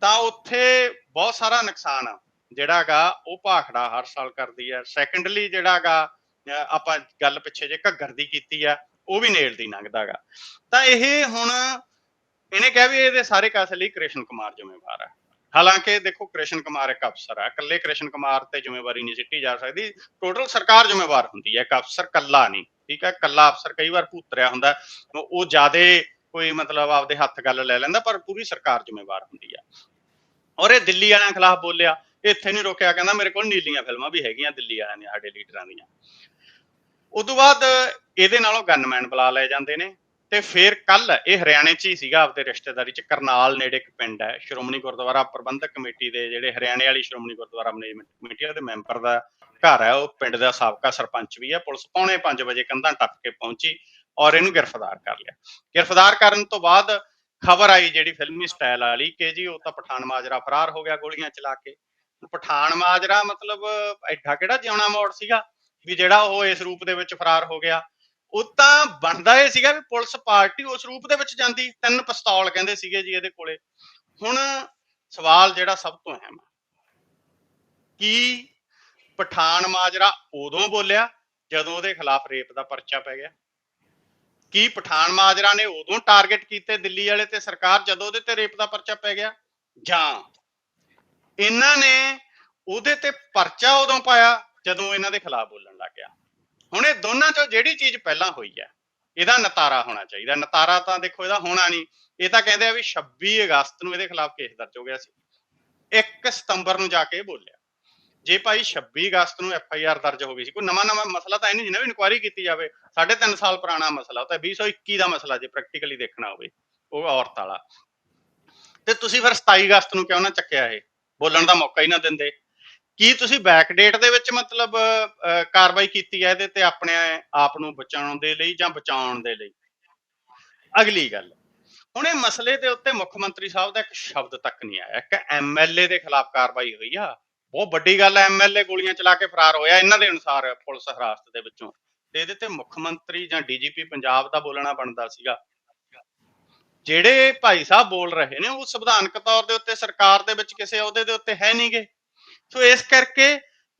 ਤਾਂ ਉੱਥੇ ਬਹੁਤ ਸਾਰਾ ਨੁਕਸਾਨ ਆ। ਜਿਹੜਾਗਾ ਉਹ ਭਾਖੜਾ ਹਰ ਸਾਲ ਕਰਦੀ ਹੈ। ਸੈਕੰਡਲੀ ਜਿਹੜਾਗਾ ਆਪਾਂ ਗੱਲ ਪਿੱਛੇ ਜੇ ਘੱਗਰ ਦੀ ਕੀਤੀ ਆ ਉਹ ਵੀ ਨੇੜ ਦੀ ਲੰਘਦਾਗਾ ਤਾਂ ਇਹ ਹੁਣ, ਇਹਨੇ ਕਿਹਾ ਵੀ ਇਹਦੇ ਸਾਰੇ ਕਾਸੇ ਲਈ ਕ੍ਰਿਸ਼ਨ ਕੁਮਾਰ ਜ਼ਿੰਮੇਵਾਰ ਹੈ। ਹਾਲਾਂਕਿ ਦੇਖੋ, ਕ੍ਰਿਸ਼ਨ ਕੁਮਾਰ ਇੱਕ ਅਫਸਰ ਹੈ। ਇਕੱਲੇ ਕ੍ਰਿਸ਼ਨ ਕੁਮਾਰ ਤੇ ਜ਼ਿੰਮੇਵਾਰੀ ਨਹੀਂ ਸਿੱਟੀ ਜਾ ਸਕਦੀ। ਟੋਟਲ ਸਰਕਾਰ ਜ਼ਿੰਮੇਵਾਰ ਹੁੰਦੀ ਹੈ। ਇੱਕ ਅਫਸਰ ਇਕੱਲਾ ਨਹੀਂ, ਠੀਕ ਹੈ? ਇਕੱਲਾ ਅਫਸਰ ਕਈ ਵਾਰ ਭੂਤਰਿਆ ਹੁੰਦਾ ਉਹ- ਉਹ ਜਿਆਦੇ ਕੋਈ ਮਤਲਬ ਆਪਦੇ ਹੱਥ ਗੱਲ ਲੈ ਲੈਂਦਾ ਪਰ ਪੂਰੀ ਸਰਕਾਰ ਜ਼ਿੰਮੇਵਾਰ ਹੁੰਦੀ ਹੈ ਔਰ ਇਹ ਦਿੱਲੀ ਵਾਲਿਆਂ ਖਿਲਾਫ ਬੋਲਿਆ ਇੱਥੇ ਨਹੀਂ ਰੋਕਿਆ ਕਹਿੰਦਾ ਮੇਰੇ ਕੋਲ ਨੀਲੀਆਂ ਫਿਲਮਾਂ ਵੀ ਹੈਗੀਆਂ ਦਿੱਲੀ ਵਾਲਿਆਂ ਦੀਆਂ ਸਾਡੇ ਲੀਡਰਾਂ ਦੀਆਂ। ਉਦੋਂ ਬਾਅਦ ਇਹਦੇ ਨਾਲੋਂ ਗਨਮੈਨ ਬੁਲਾ ਲਏ ਜਾਂਦੇ ਨੇ ਤੇ ਫਿਰ ਕੱਲ ਇਹ ਹਰਿਆਣੇ 'ਚ ਹੀ ਸੀਗਾ ਆਪਦੇ ਰਿਸ਼ਤੇਦਾਰੀ 'ਚ ਕਰਨਾਲ ਨੇੜੇ ਇੱਕ ਪਿੰਡ ਹੈ ਸ਼੍ਰੋਮਣੀ ਗੁਰਦੁਆਰਾ ਪ੍ਰਬੰਧਕ ਕਮੇਟੀ ਦੇ ਜਿਹੜੇ ਹਰਿਆਣੇ ਵਾਲੀ ਸ਼੍ਰੋਮਣੀ ਗੁਰਦੁਆਰਾ ਮੈਨੇਜਮੈਂਟ ਕਮੇਟੀ ਆ, ਉਹਦੇ ਮੈਂਬਰ ਦਾ ਘਰ ਹੈ ਉਹ ਪਿੰਡ ਦਾ ਸਾਬਕਾ ਸਰਪੰਚ ਵੀ ਹੈ। ਪੁਲਿਸ ਪੌਣੇ 5 ਵਜੇ ਕੰਧਾਂ ਟੱਪ ਕੇ ਪਹੁੰਚੀ ਔਰ ਇਹਨੂੰ ਗ੍ਰਿਫਤਾਰ ਕਰ ਲਿਆ। ਗ੍ਰਿਫਤਾਰ ਕਰਨ ਤੋਂ ਬਾਅਦ ਖਬਰ ਆਈ ਜਿਹੜੀ ਫਿਲਮੀ ਸਟਾਈਲ ਵਾਲੀ ਕਿ ਜੀ ਉਹ ਤਾਂ ਪਠਾਨ ਮਾਜਰਾ ਫਰਾਰ ਹੋ ਗਿਆ ਗੋਲੀਆਂ ਚਲਾ ਕੇ। ਪਠਾਨ ਮਾਜਰਾ ਮਤਲਬ ਐਡਾ ਕਿਹੜਾ ਜਿਉਣਾ ਮੋੜ ਸੀਗਾ ਵੀ ਜਿਹੜਾ ਉਹ ਇਸ ਰੂਪ ਦੇ ਵਿੱਚ ਫਰਾਰ ਹੋ ਗਿਆ। ਉਹ ਤਾਂ ਬਣਦਾ ਇਹ ਸੀਗਾ ਵੀ ਪੁਲਿਸ ਪਾਰਟੀ ਉਸ ਰੂਪ ਦੇ ਵਿੱਚ ਜਾਂਦੀ, ਤਿੰਨ ਪਿਸਤੌਲ ਕਹਿੰਦੇ ਸੀਗੇ ਜੀ ਇਹਦੇ ਕੋਲੇ। ਹੁਣ ਸਵਾਲ ਜਿਹੜਾ ਸਭ ਤੋਂ ਅਹਿਮ ਹੈ, ਕੀ ਪਠਾਨ ਮਾਜਰਾ ਉਦੋਂ ਬੋਲਿਆ ਜਦੋਂ ਉਹਦੇ ਖਿਲਾਫ ਰੇਪ ਦਾ ਪਰਚਾ ਪੈ ਗਿਆ? ਕੀ ਪਠਾਨ ਮਾਜਰਾ ਨੇ ਉਦੋਂ ਟਾਰਗੇਟ ਕੀਤੇ ਦਿੱਲੀ ਵਾਲੇ ਤੇ ਸਰਕਾਰ ਜਦੋਂ ਉਹਦੇ ਤੇ ਰੇਪ ਦਾ ਪਰਚਾ ਪੈ ਗਿਆ? ਜਾਂ ਇਹਨਾਂ ਨੇ ਉਹਦੇ ਤੇ ਪਰਚਾ ਉਦੋਂ ਪਾਇਆ ਜਦੋਂ ਇਹਨਾਂ ਦੇ ਖਿਲਾਫ ਬੋਲਣ ਲੱਗ ਗਿਆ? ਹੁਣ ਇਹ ਦੋਨਾਂ ਚੋਂ ਜਿਹੜੀ ਚੀਜ਼ ਪਹਿਲਾਂ ਹੋਈ ਹੈ, ਇਹਦਾ ਨਤਾਰਾ ਹੋਣਾ ਚਾਹੀਦਾ। ਨਤਾਰਾ ਤਾਂ ਦੇਖੋ, ਇਹਦਾ ਹੋਣਾ ਨਹੀਂ। ਇਹ ਤਾਂ ਕਹਿੰਦੇ ਆ ਵੀ 26 ਅਗਸਤ ਨੂੰ ਇਹਦੇ ਖਿਲਾਫ ਕੇਸ ਦਰਜ ਹੋ ਗਿਆ ਸੀ। 1 ਸਤੰਬਰ ਨੂੰ ਜਾ ਕੇ ਇਹ ਬੋਲਿਆ। ਜੇ ਭਾਈ 26 ਅਗਸਤ ਨੂੰ ਐਫ ਆਈ ਆਰ ਦਰਜ ਹੋ ਗਈ ਸੀ, ਕੋਈ ਨਵਾਂ ਨਵਾਂ ਮਸਲਾ ਤਾਂ ਇਹ ਨਹੀਂ ਜਿਹਨਾਂ ਵੀ ਇਨਕੁਆਇਰੀ ਕੀਤੀ ਜਾਵੇ, ਸਾਢੇ ਤਿੰਨ ਸਾਲ ਪੁਰਾਣਾ ਮਸਲਾ ਤਾਂ 2021 ਦਾ ਮਸਲਾ ਜੇ ਪ੍ਰੈਕਟੀਕਲੀ ਦੇਖਣਾ ਹੋਵੇ, ਉਹ ਔਰਤ ਵਾਲਾ। ਤੇ ਤੁਸੀਂ ਫਿਰ 27 ਅਗਸਤ ਨੂੰ ਕਿਉਂ ਨਾ ਚੱਕਿਆ ਇਹ? ਬੋਲਣ ਦਾ ਮੌਕਾ ਹੀ ਨਾ ਦਿੰਦੇ। ਕੀ ਤੁਸੀਂ ਬੈਕ ਡੇਟ ਦੇ ਵਿੱਚ ਮਤਲਬ ਕਾਰਵਾਈ ਕੀਤੀ ਹੈ ਇਹਦੇ ਤੇ ਆਪਣੇ ਆਪ ਨੂੰ ਬਚਾਉਣ ਦੇ ਲਈ ਜਾਂ ਬਚਾਉਣ ਦੇ ਲਈ? ਅਗਲੀ ਗੱਲ, ਹੁਣ ਇਹ ਮਸਲੇ ਦੇ ਉੱਤੇ ਮੁੱਖ ਮੰਤਰੀ ਸਾਹਿਬ ਦਾ ਇੱਕ ਸ਼ਬਦ ਤੱਕ ਨਹੀਂ ਆਇਆ, ਇੱਕ ਐਮਐਲਏ ਦੇ ਖਿਲਾਫ ਕਾਰਵਾਈ ਹੋਈ ਆ। ਬਹੁਤ ਵੱਡੀ ਗੱਲ ਹੈ ਐਮਐਲਏ ਗੋਲੀਆਂ ਚਲਾ ਕੇ ਫਰਾਰ ਹੋਇਆ ਇਹਨਾਂ ਦੇ ਅਨੁਸਾਰ ਪੁਲਿਸ ਹਿਰਾਸਤ ਦੇ ਵਿੱਚੋਂ। ਤੇ ਇਹਦੇ ਤੇ ਮੁੱਖ ਮੰਤਰੀ ਜਾਂ ਡੀਜੀਪੀ ਪੰਜਾਬ ਦਾ ਬੋਲਣਾ ਬਣਦਾ ਸੀਗਾ। ਜਿਹੜੇ ਭਾਈ ਸਾਹਿਬ ਬੋਲ ਰਹੇ ਨੇ, ਉਹ ਸੰਵਿਧਾਨਕ ਤੌਰ ਦੇ ਉੱਤੇ ਸਰਕਾਰ ਦੇ ਵਿੱਚ ਕਿਸੇ ਅਹੁਦੇ ਦੇ ਉੱਤੇ ਹੈ ਨਹੀਂਗੇ। ਸੋ ਇਸ ਕਰਕੇ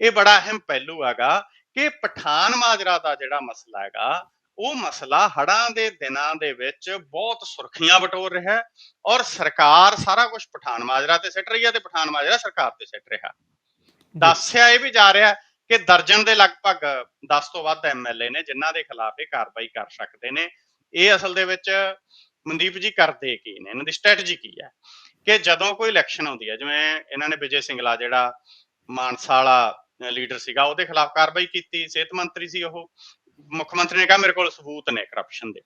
ਇਹ ਬੜਾ ਅਹਿਮ ਪਹਿਲੂ ਹੈਗਾ ਕਿ ਪਠਾਨ ਮਾਜਰਾ ਦਾ ਜਿਹੜਾ ਮਸਲਾ ਹੈਗਾ, ਉਹ ਮਸਲਾ ਹੜਾਂ ਦੇ ਦਿਨਾਂ ਦੇ ਵਿੱਚ ਬਹੁਤ ਸੁਰਖੀਆਂ ਬਟੋਰ ਰਿਹਾ ਔਰ ਸਰਕਾਰ ਸਾਰਾ ਕੁਝ ਪਠਾਨ ਮਾਜਰਾ ਤੇ ਸਿੱਟ ਰਹੀ ਹੈ ਤੇ ਪਠਾਨ ਮਾਜਰਾ ਸਰਕਾਰ ਤੇ ਸਿੱਟ ਰਿਹਾ। ਦੱਸਿਆ ਇਹ ਵੀ ਜਾ ਰਿਹਾ ਕਿ ਦਰਜਨ ਦੇ ਲਗਭਗ 10 ਤੋਂ ਵੱਧ ਐਮਐਲਏ ਨੇ ਜਿਨ੍ਹਾਂ ਦੇ ਖਿਲਾਫ ਇਹ ਕਾਰਵਾਈ ਕਰ ਸਕਦੇ ਨੇ। ਇਹ ਅਸਲ ਦੇ ਵਿੱਚ ਮਨਦੀਪ ਜੀ ਕਰਦੇ ਕੀ ਨੇ? ਇਹਨਾਂ ਦੀ ਸਟ੍ਰੈਟਜੀ ਕੀ ਹੈ? ਕਿ ਜਦੋਂ ਕੋਈ ਇਲੈਕਸ਼ਨ ਆਉਂਦੀ ਹੈ, ਜਿਵੇਂ ਇਹਨਾਂ ਨੇ ਵਿਜੇ ਸਿੰਗਲਾ ਜਿਹੜਾ ਮਾਨਸਾ ਵਾਲਾ ਲੀਡਰ ਸੀਗਾ, ਉਹਦੇ ਖਿਲਾਫ ਕਾਰਵਾਈ ਕੀਤੀ, ਸਿਹਤ ਮੰਤਰੀ ਸੀ ਉਹ, ਮੁੱਖ ਮੰਤਰੀ ਨੇ ਕਿਹਾ ਮੇਰੇ ਕੋਲ ਸਬੂਤ ਨੇ ਕਰਪਸ਼ਨ ਦੇ।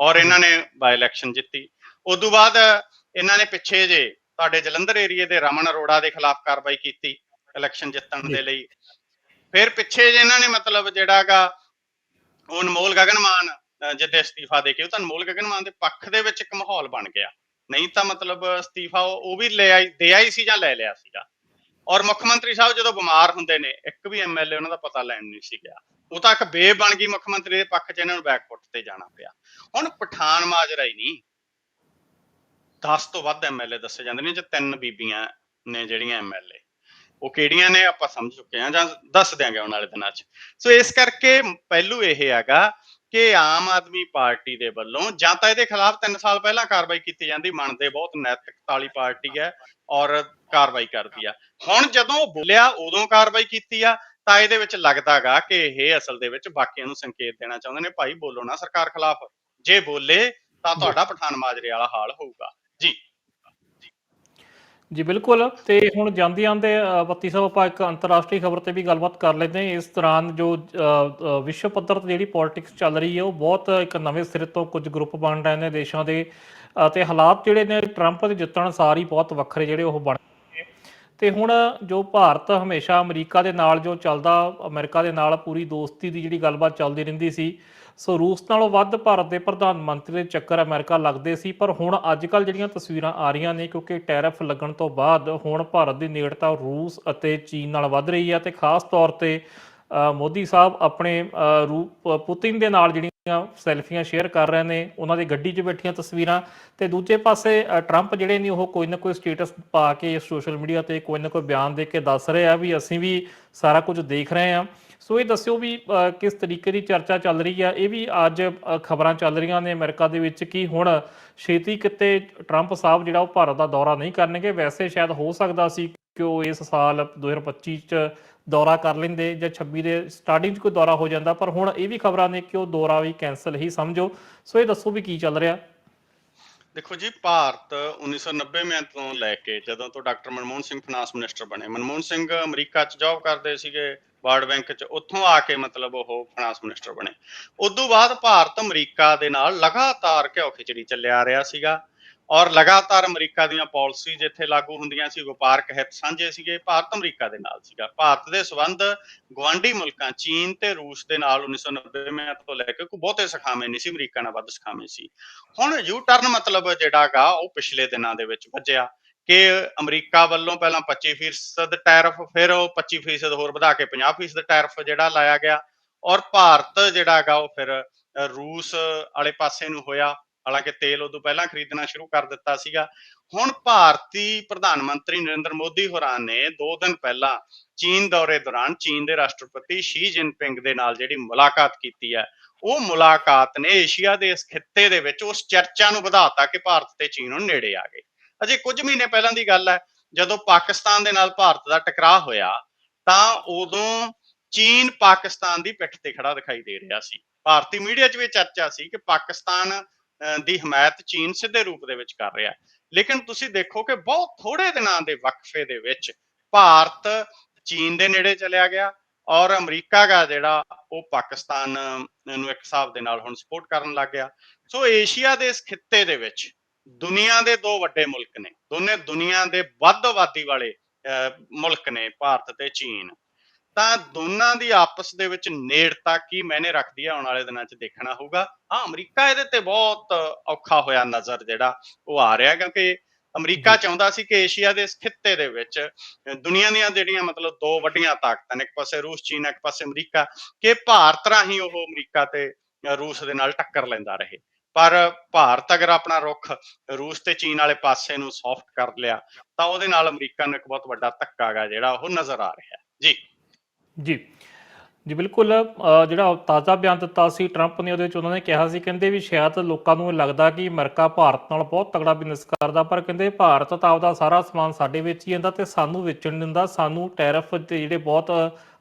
ਔਰ ਇਹਨਾਂ ਨੇ ਬਾਈ ਇਲੈਕਸ਼ਨ ਜਿੱਤੀ। ਉਦੋਂ ਬਾਅਦ ਇਹਨਾਂ ਨੇ ਪਿੱਛੇ ਜੇ ਤੁਹਾਡੇ ਜਲੰਧਰ ਏਰੀਏ ਦੇ ਰਮਨ ਅਰੋੜਾ ਦੇ ਖਿਲਾਫ ਕਾਰਵਾਈ ਕੀਤੀ ਇਲੈਕਸ਼ਨ ਜਿੱਤਣ। ਦੇ ਲਈ। ਫਿਰ ਪਿੱਛੇ ਜੇ ਇਹਨਾਂ ਨੇ ਮਤਲਬ ਜਿਹੜਾਗਾ ਉਹ ਅਨਮੋਲ ਗਗਨਮਾਨ ਅਹ ਜਿੱਦੇ ਅਸਤੀਫਾ ਦੇ ਕੇ ਉਹ ਤਾਂ ਅਨਮੋਲ ਗਗਨਮਾਨ ਦੇ ਪੱਖ ਦੇ ਵਿੱਚ ਇੱਕ ਮਾਹੌਲ ਬਣ ਗਿਆ। ਨਹੀਂ ਤਾਂ ਮਤਲਬ ਅਸਤੀਫਾ ਉਹ ਉਹ ਵੀ ਲੈ ਆਈ ਦੇ ਆਈ ਸੀ ਜਾਂ ਲੈ ਲਿਆ ਸੀਗਾ। ਔਰ ਮੁੱਖ ਮੰਤਰੀ ਸਾਹਿਬ ਜਦੋਂ ਬਿਮਾਰ ਹੁੰਦੇ ਨੇ ਇੱਕ ਵੀ ਐਮਐਲਏ ਉਹਨਾਂ ਦਾ ਪਤਾ ਲੈਣ ਨਹੀਂ ਸੀ ਗਿਆ। ਉਹ ਤਾਂ ਇੱਕ ਬੇਬ ਬਣ ਗਈ ਮੁੱਖ ਮੰਤਰੀ ਦੇ ਪੱਖ 'ਚ ਇਹਨਾਂ ਨੂੰ ਬੈਕਫੁੱਟ ਤੇ ਜਾਣਾ ਪਿਆ। ਹੁਣ ਪਠਾਨ ਮਾਜਰਾ ਹੀ ਨਹੀਂ। 10 ਤੋਂ ਵੱਧ ਐਮਐਲਏ ਦੱਸੇ ਜਾਂਦੇ ਨੇ ਜੇ ਤਿੰਨ ਬੀਬੀਆਂ ਨੇ ਜਿਹੜੀਆਂ ਐਮਐਲਏ ਉਹ ਕਿਹੜੀਆਂ ਨੇ ਆਪਾਂ ਸਮਝ ਚੁੱਕੇ ਹਾਂ ਜਾਂ ਦੱਸ ਦਿਆਂਗੇ ਆਉਣ ਵਾਲੇ ਦਿਨਾਂ 'ਚ। ਸੋ ਇਸ ਕਰਕੇ ਪਹਿਲੂ ਇਹ ਹੈਗਾ ਕਿ ਆਮ ਆਦਮੀ ਪਾਰਟੀ ਦੇ ਵੱਲੋਂ ਜਾਂ ਤਾਂ ਇਹਦੇ ਖਿਲਾਫ 3 ਸਾਲ ਪਹਿਲਾਂ ਕਾਰਵਾਈ ਕੀਤੀ ਜਾਂਦੀ ਮੰਨਦੇ ਬਹੁਤ ਨੈਤਿਕਤਾ ਵਾਲੀ ਪਾਰਟੀ ਹੈ ਔਰ ਕਾਰਵਾਈ ਕਰਦੀ ਆ। ਹੁਣ ਜਦੋਂ ਉਹ ਬੋਲਿਆ ਉਦੋਂ ਕਾਰਵਾਈ ਕੀਤੀ ਆ ਤਾਂ ਇਹਦੇ ਵਿੱਚ ਲੱਗਦਾਗਾ ਕਿ ਇਹ ਅਸਲ ਦੇ ਵਿੱਚ ਬਾਕੀਆਂ ਨੂੰ ਸੰਕੇਤ ਦੇਣਾ ਚਾਹੁੰਦੇ ਨੇ ਭਾਈ ਬੋਲੋ ਨਾ ਸਰਕਾਰ ਖਿਲਾਫ। ਜੇ ਬੋਲੇ ਤਾਂ ਤੁਹਾਡਾ ਪਠਾਨ ਮਾਜਰੇ ਵਾਲਾ ਹਾਲ ਹੋਊਗਾ। ਜੀ। ਜੀ ਬਿਲਕੁਲ। ਤੇ ਹੁਣ ਜਾਂਦੇ ਜਾਂਦੇ ਬੱਤੀ ਸਾਹਿਬ ਆਪਾਂ ਇੱਕ ਅੰਤਰਰਾਸ਼ਟਰੀ ਖਬਰ ਤੇ ਵੀ ਗੱਲਬਾਤ ਕਰ ਲੈਂਦੇ ਹਾਂ। ਇਸ ਦੌਰਾਨ ਜੋ ਵਿਸ਼ਵ ਪੱਧਰ ਤੇ ਜਿਹੜੀ ਪੋਲਿਟਿਕਸ ਚੱਲ ਰਹੀ ਹੈ ਉਹ ਬਹੁਤ ਇੱਕ ਨਵੇਂ ਸਿਰੇ ਤੋਂ ਕੁਝ ਗਰੁੱਪ ਬਣ ਰਹੇ ਨੇ ਦੇਸ਼ਾਂ ਦੇ। ਅ, ਤੇ ਹਾਲਾਤ ਜਿਹੜੇ ਨੇ ਟਰੰਪ ਦੇ ਜਿੱਤਣ ਸਾਰ ਹੀ ਬਹੁਤ ਵੱਖਰੇ ਜਿਹੜੇ ਉਹ ਬਣ ਗਏ ਤੇ ਹੁਣ ਜੋ ਭਾਰਤ ਹਮੇਸ਼ਾ ਅਮਰੀਕਾ ਦੇ ਨਾਲ ਜੋ ਚੱਲਦਾ ਅਮਰੀਕਾ ਦੇ ਨਾਲ ਪੂਰੀ ਦੋਸਤੀ ਦੀ ਜਿਹੜੀ ਗੱਲਬਾਤ ਚੱਲਦੀ ਰਹਿੰਦੀ ਸੀ ਸੋ ਰੂਸ ਨਾਲੋਂ ਵੱਧ ਭਾਰਤ ਦੇ ਪ੍ਰਧਾਨ ਮੰਤਰੀ ਦੇ ਚੱਕਰ ਅਮਰੀਕਾ ਲੱਗਦੇ ਸੀ ਪਰ ਹੁਣ ਅੱਜ ਕੱਲ ਜਿਹੜੀਆਂ ਤਸਵੀਰਾਂ ਆ ਰਹੀਆਂ ਨੇ ਕਿਉਂਕਿ ਟੈਰਿਫ ਲੱਗਣ ਤੋਂ ਬਾਅਦ ਹੁਣ ਭਾਰਤ ਦੀ ਨੇੜਤਾ ਰੂਸ ਅਤੇ ਚੀਨ ਨਾਲ ਵੱਧ ਰਹੀ ਹੈ ਤੇ ਖਾਸ ਤੌਰ ਤੇ ਮੋਦੀ ਸਾਹਿਬ ਆਪਣੇ ਅ, ਰੂ- ਪੁਤਿਨ ਦੇ ਨਾਲ ਜਿਹੜੀਆਂ ਸੈਲਫੀਆਂ ਸ਼ੇਅਰ ਕਰ ਰਹੇ ਨੇ ਉਹਨਾਂ ਦੀ ਗੱਡੀ 'ਚ ਬੈਠੀਆਂ ਤਸਵੀਰਾਂ ਤੇ ਦੂਜੇ ਪਾਸੇ ਟਰੰਪ ਜਿਹੜੇ ਨੇ ਉਹ ਕੋਈ ਨਾ ਕੋਈ ਸਟੇਟਸ ਪਾ ਕੇ ਸੋਸ਼ਲ ਮੀਡੀਆ ਤੇ ਕੋਈ ਨਾ ਕੋਈ ਬਿਆਨ ਦੇ ਕੇ ਦੱਸ ਰਹੇ ਆ ਵੀ ਅਸੀਂ ਵੀ ਸਾਰਾ ਕੁਝ ਦੇਖ ਰਹੇ ਆ ਸੋ ਇਹ ਦੱਸਿਓ ਵੀ ਕਿਸ ਤਰੀਕੇ ਦੀ ਚਰਚਾ ਚੱਲ ਰਹੀ ਹੈ ਇਹ ਵੀ ਅੱਜ ਖਬਰਾਂ ਚੱਲ ਰਹੀਆਂ ਨੇ ਅਮਰੀਕਾ ਦੇ ਵਿੱਚ ਕਿ ਹੁਣ ਛੇਤੀ ਕਿਤੇ ਟਰੰਪ ਸਾਹਿਬ ਜਿਹੜਾ ਉਹ ਭਾਰਤ ਦਾ ਦੌਰਾ ਨਹੀਂ ਕਰਨਗੇ। ਵੈਸੇ ਸ਼ਾਇਦ ਹੋ ਸਕਦਾ ਸੀ ਕਿ ਉਹ ਇਸ ਸਾਲ 2025 ਚ ਦੌਰਾ ਕਰ ਲੈਂਦੇ ਜਾਂ 26 ਦੇ ਸਟਾਰਟਿੰਗ 'ਚ ਕੋਈ ਦੌਰਾ ਹੋ ਜਾਂਦਾ, ਪਰ ਹੁਣ ਇਹ ਵੀ ਖਬਰਾਂ ਨੇ ਕਿ ਉਹ ਦੌਰਾ ਵੀ ਕੈਨਸਲ ਹੀ ਸਮਝੋ। ਸੋ ਇਹ ਦੱਸੋ ਵੀ ਕੀ ਚੱਲ ਰਿਹਾ? ਦੇਖੋ ਜੀ, ਭਾਰਤ 1990 ਮੈਂ ਤੋਂ ਲੈ ਕੇ ਜਦੋਂ ਤੋਂ doctor Manmohan Singh finance minister ਬਣੇ, ਮਨਮੋਹਨ ਸਿੰਘ ਅਮਰੀਕਾ 'ਚ ਜੌਬ ਕਰਦੇ ਸੀਗੇ। ਵਰਲਡ ਬੈਂਕ 'ਚ ਉੱਥੋਂ ਆ ਕੇ ਮਤਲਬ ਉਹ ਫਾਈਨਾਂਸ ਮਿਨਿਸਟਰ ਬਣੇ। ਉਦੋਂ ਬਾਅਦ ਭਾਰਤ ਅਮਰੀਕਾ ਦੇ ਨਾਲ ਲਗਾਤਾਰ ਘਿਓ ਖਿਚੜੀ ਚੱਲਿਆ ਰਿਹਾ ਸੀਗਾ ਔਰ ਲਗਾਤਾਰ ਅਮਰੀਕਾ ਦੀਆਂ ਪਾਲਿਸੀ ਜਿੱਥੇ ਲਾਗੂ ਹੁੰਦੀਆਂ ਸੀ ਵਪਾਰਕ ਹਿੱਤ ਸਾਂਝੇ ਸੀਗੇ, ਭਾਰਤ ਅਮਰੀਕਾ ਦੇ ਨਾਲ ਸੀਗਾ। ਭਾਰਤ ਦੇ ਸਬੰਧ ਗਵਾਂਢੀ ਮੁਲਕਾਂ, ਚੀਨ ਤੇ ਰੂਸ ਦੇ ਨਾਲ 1990 ਮੈਂ ਤੋਂ ਲੈ ਕੇ ਕੋਈ ਬਹੁਤੇ ਸਖਾਵੇਂ ਨਹੀਂ ਸੀ, ਅਮਰੀਕਾ ਨਾਲ ਵੱਧ ਸਖਾਵੇਂ ਸੀ। ਹੁਣ ਯੂ ਟਰਨ ਮਤਲਬ ਜਿਹੜਾਗਾ ਉਹ ਪਿਛਲੇ ਦਿਨਾਂ ਦੇ ਵਿੱਚ ਵੱਜਿਆ। ਕਿ ਅਮਰੀਕਾ ਵੱਲੋਂ ਪਹਿਲਾਂ 25% ਟੈਰਫ, ਫਿਰ ਉਹ 25% ਹੋਰ ਵਧਾ ਕੇ 50% ਟੈਰਫ ਜਿਹੜਾ ਲਾਇਆ ਗਿਆ। ਔਰ ਭਾਰਤ ਜਿਹੜਾ ਹੈਗਾ ਉਹ ਫਿਰ ਰੂਸ ਵਾਲੇ ਪਾਸੇ ਨੂੰ ਹੋਇਆ। ਹਾਲਾਂਕਿ ਤੇਲ ਉਦੋਂ ਪਹਿਲਾਂ ਖਰੀਦਣਾ ਸ਼ੁਰੂ ਕਰ ਦਿੱਤਾ ਸੀਗਾ। ਹੁਣ ਭਾਰਤੀ ਪ੍ਰਧਾਨ ਮੰਤਰੀ ਨਰਿੰਦਰ ਮੋਦੀ ਹੋਰਾਂ ਨੇ 2 ਦਿਨ ਪਹਿਲਾਂ ਚੀਨ ਦੌਰੇ ਦੌਰਾਨ ਚੀਨ ਦੇ ਰਾਸ਼ਟਰਪਤੀ ਸ਼ੀ ਜਿਨਪਿੰਗ ਦੇ ਨਾਲ ਜਿਹੜੀ ਮੁਲਾਕਾਤ ਕੀਤੀ ਹੈ, ਉਹ ਮੁਲਾਕਾਤ ਨੇ ਏਸ਼ੀਆ ਦੇ ਇਸ ਖਿੱਤੇ ਦੇ ਵਿੱਚ ਉਸ ਚਰਚਾ ਨੂੰ ਵਧਾਤਾ ਕਿ ਭਾਰਤ ਤੇ ਚੀਨ ਹੁਣ ਨੇੜੇ ਆ ਗਏ। ਅਜੇ ਕੁਝ ਮਹੀਨੇ ਪਹਿਲਾਂ ਦੀ ਗੱਲ ਹੈ, ਜਦੋਂ ਪਾਕਿਸਤਾਨ ਦੇ ਨਾਲ ਭਾਰਤ ਦਾ ਟਕਰਾਅ ਹੋਇਆ, ਤਾਂ ਉਦੋਂ ਚੀਨ ਪਾਕਿਸਤਾਨ ਦੀ ਪਿੱਠ ਤੇ ਖੜਾ ਦਿਖਾਈ ਦੇ ਰਿਹਾ ਸੀ। ਭਾਰਤੀ ਮੀਡੀਆ 'ਚ ਵੀ ਚਰਚਾ ਸੀ ਕਿ ਪਾਕਿਸਤਾਨ ਦੀ ਹਮਾਇਤ ਚੀਨ ਸਿੱਧੇ ਰੂਪ ਦੇ ਵਿੱਚ ਕਰ ਰਿਹਾ ਲੇਕਿਨ ਤੁਸੀਂ ਦੇਖੋ ਕਿ ਬਹੁਤ ਥੋੜੇ ਦਿਨਾਂ ਦੇ ਵਕਫੇ ਦੇ ਵਿੱਚ ਭਾਰਤ ਚੀਨ ਦੇ ਨੇੜੇ ਚਲਿਆ ਗਿਆ ਔਰ ਅਮਰੀਕਾ ਦਾ ਜਿਹੜਾ ਉਹ ਪਾਕਿਸਤਾਨ ਨੂੰ ਇੱਕ ਹਿਸਾਬ ਦੇ ਨਾਲ ਹੁਣ ਸਪੋਰਟ ਕਰਨ ਲੱਗ ਗਿਆ। ਸੋ ਏਸ਼ੀਆ ਦੇ ਇਸ ਖਿੱਤੇ ਦੇ ਵਿੱਚ ਦੁਨੀਆ ਦੇ ਦੋ ਵੱਡੇ ਮੁਲਕ ਨੇ ਦੋਨੇ ਦੁਨੀਆ ਦੇ ਵੱਧ ਆਬਾਦੀ ਵਾਲੇ ਮੁਲਕ ਨੇ ਭਾਰਤ ਤੇ ਚੀਨ। ਤਾਂ ਦੋਨਾਂ ਦੀ ਆਪਸ ਦੇ ਵਿੱਚ ਨੇੜਤਾ ਕੀ ਮੈਨੇ ਰੱਖਦੀ ਹੈ ਆਉਣ ਵਾਲੇ ਦਿਨਾਂ 'ਚ ਦੇਖਣਾ ਹੋਊਗਾ। ਹਾਂ ਅਮਰੀਕਾ ਇਹਦੇ ਤੇ ਬਹੁਤ ਔਖਾ ਹੋਇਆ ਨਜ਼ਰ ਜਿਹੜਾ ਉਹ ਆ ਰਿਹਾ ਕਿਉਂਕਿ ਅਮਰੀਕਾ ਚਾਹੁੰਦਾ ਸੀ ਕਿ ਏਸ਼ੀਆ ਦੇ ਇਸ ਖਿੱਤੇ ਦੇ ਵਿੱਚ ਦੁਨੀਆ ਦੀਆਂ ਜਿਹੜੀਆਂ ਮਤਲਬ ਦੋ ਵੱਡੀਆਂ ਤਾਕਤਾਂ ਨੇ ਇੱਕ ਪਾਸੇ ਰੂਸ ਚੀਨ ਇੱਕ ਪਾਸੇ ਅਮਰੀਕਾ ਕਿ ਭਾਰਤ ਰਾਹੀਂ ਉਹ ਅਮਰੀਕਾ ਤੇ ਰੂਸ ਦੇ ਨਾਲ ਟੱਕਰ ਲੈਂਦਾ ਰਹੇ। ਪਰ ਭਾਰਤ ਅਗਰ ਆਪਣਾ ਰੁਖ ਰੂਸ ਤੇ ਚੀਨ ਵਾਲੇ ਪਾਸੇ ਨੂੰ ਸੌਫਟ ਕਰ ਲਿਆ, ਤਾਂ ਉਹਦੇ ਨਾਲ ਅਮਰੀਕਾ ਨੂੰ ਇੱਕ ਬਹੁਤ ਵੱਡਾ ਧੱਕਾ ਗਾ ਜਿਹੜਾ ਉਹ ਨਜ਼ਰ ਆ ਰਿਹਾ ਜੀ। ਜੀ। ਜੀ ਬਿਲਕੁਲ ਅ, ਜਿਹੜਾ ਤਾਜ਼ਾ ਬਿਆਨ ਦਿੱਤਾ ਸੀ ਟਰੰਪ ਨੇ ਉਹਦੇ ਵਿੱਚ ਉਹਨਾਂ ਨੇ ਕਿਹਾ ਸੀ ਕਹਿੰਦੇ ਵੀ ਸ਼ਾਇਦ ਲੋਕਾਂ ਨੂੰ ਇਹ ਲੱਗਦਾ ਕਿ ਅਮਰੀਕਾ ਭਾਰਤ ਨਾਲ ਬਹੁਤ ਤਗੜਾ ਬਿਜ਼ਨਸ ਕਰਦਾ ਪਰ ਕਹਿੰਦੇ ਭਾਰਤ ਤਾਂ ਆਪਦਾ ਸਾਰਾ ਸਮਾਨ ਸਾਡੇ ਵਿੱਚ ਹੀ ਜਾਂਦਾ ਤੇ ਸਾਨੂੰ ਵੇਚਣ ਨਹੀਂ ਦਿੰਦਾ ਸਾਨੂੰ ਟੈਰਿਫ ਤੇ ਜਿਹੜੇ ਬਹੁਤ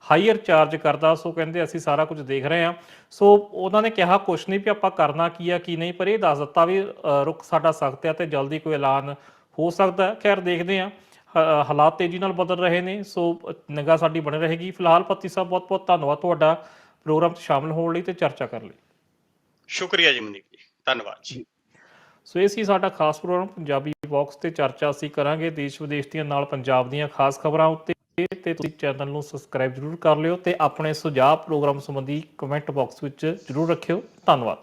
ਹਾਈਅਰ ਚਾਰਜ ਕਰਦਾ ਸੋ ਕਹਿੰਦੇ ਅਸੀਂ ਸਾਰਾ ਕੁਝ ਦੇਖ ਰਹੇ ਹਾਂ। ਸੋ ਉਹਨਾਂ ਨੇ ਕਿਹਾ ਕੁਛ ਨਹੀਂ ਵੀ ਆਪਾਂ ਕਰਨਾ ਕੀ ਆ ਕੀ ਨਹੀਂ ਪਰ ਇਹ ਦੱਸ ਦਿੱਤਾ ਵੀ ਅ, ਰੁਖ ਸਾਡਾ ਸਖਤ ਹੈ ਤੇ ਜਲਦੀ ਕੋਈ ਐਲਾਨ ਹੋ ਸਕਦਾ। ਹੈ ਖੈਰ ਦੇਖਦੇ ਹਾਂ। ਹਾਲਾਤ ਤੇਜ਼ੀ ਨਾਲ ਬਦਲ ਰਹੇ ਨੇ ਸੋ ਨਿਗਾਹ ਸਾਡੀ ਬਣੀ ਰਹੇਗੀ। ਫਿਲਹਾਲ ਪੱਤੀ ਸਾਹਿਬ ਬਹੁਤ ਬਹੁਤ ਧੰਨਵਾਦ ਤੁਹਾਡਾ ਪ੍ਰੋਗਰਾਮ 'ਚ ਸ਼ਾਮਲ ਹੋਣ ਲਈ ਤੇ ਚਰਚਾ ਕਰਨ ਲਈ। ਸ਼ੁਕਰੀਆ ਜੀ ਮਨਦੀਪ ਜੀ ਧੰਨਵਾਦ ਜੀ। ਸੋ ਇਹ ਸੀ ਸਾਡਾ ਖਾਸ ਪ੍ਰੋਗਰਾਮ ਪੰਜਾਬੀ ਬਾਕਸ ਤੇ ਚਰਚਾ ਅਸੀਂ ਕਰਾਂਗੇ। ਦੇਸ਼ ਵਿਦੇਸ਼ ਦੀਆਂ ਨਾਲ ਪੰਜਾਬ ਦੀਆਂ ਖਾਸ ਖਬਰਾਂ ਉੱਤੇ ਤੇ ਤੁਸੀਂ ਚੈਨਲ ਨੂੰ ਸਬਸਕ੍ਰਾਈਬ ਜ਼ਰੂਰ ਕਰ ਲਿਓ ਤੇ ਆਪਣੇ ਸੁਝਾਅ ਪ੍ਰੋਗਰਾਮ ਸੰਬੰਧੀ ਕਮੈਂਟ ਬਾਕਸ ਵਿੱਚ ਜ਼ਰੂਰ ਰੱਖਿਓ। ਧੰਨਵਾਦ।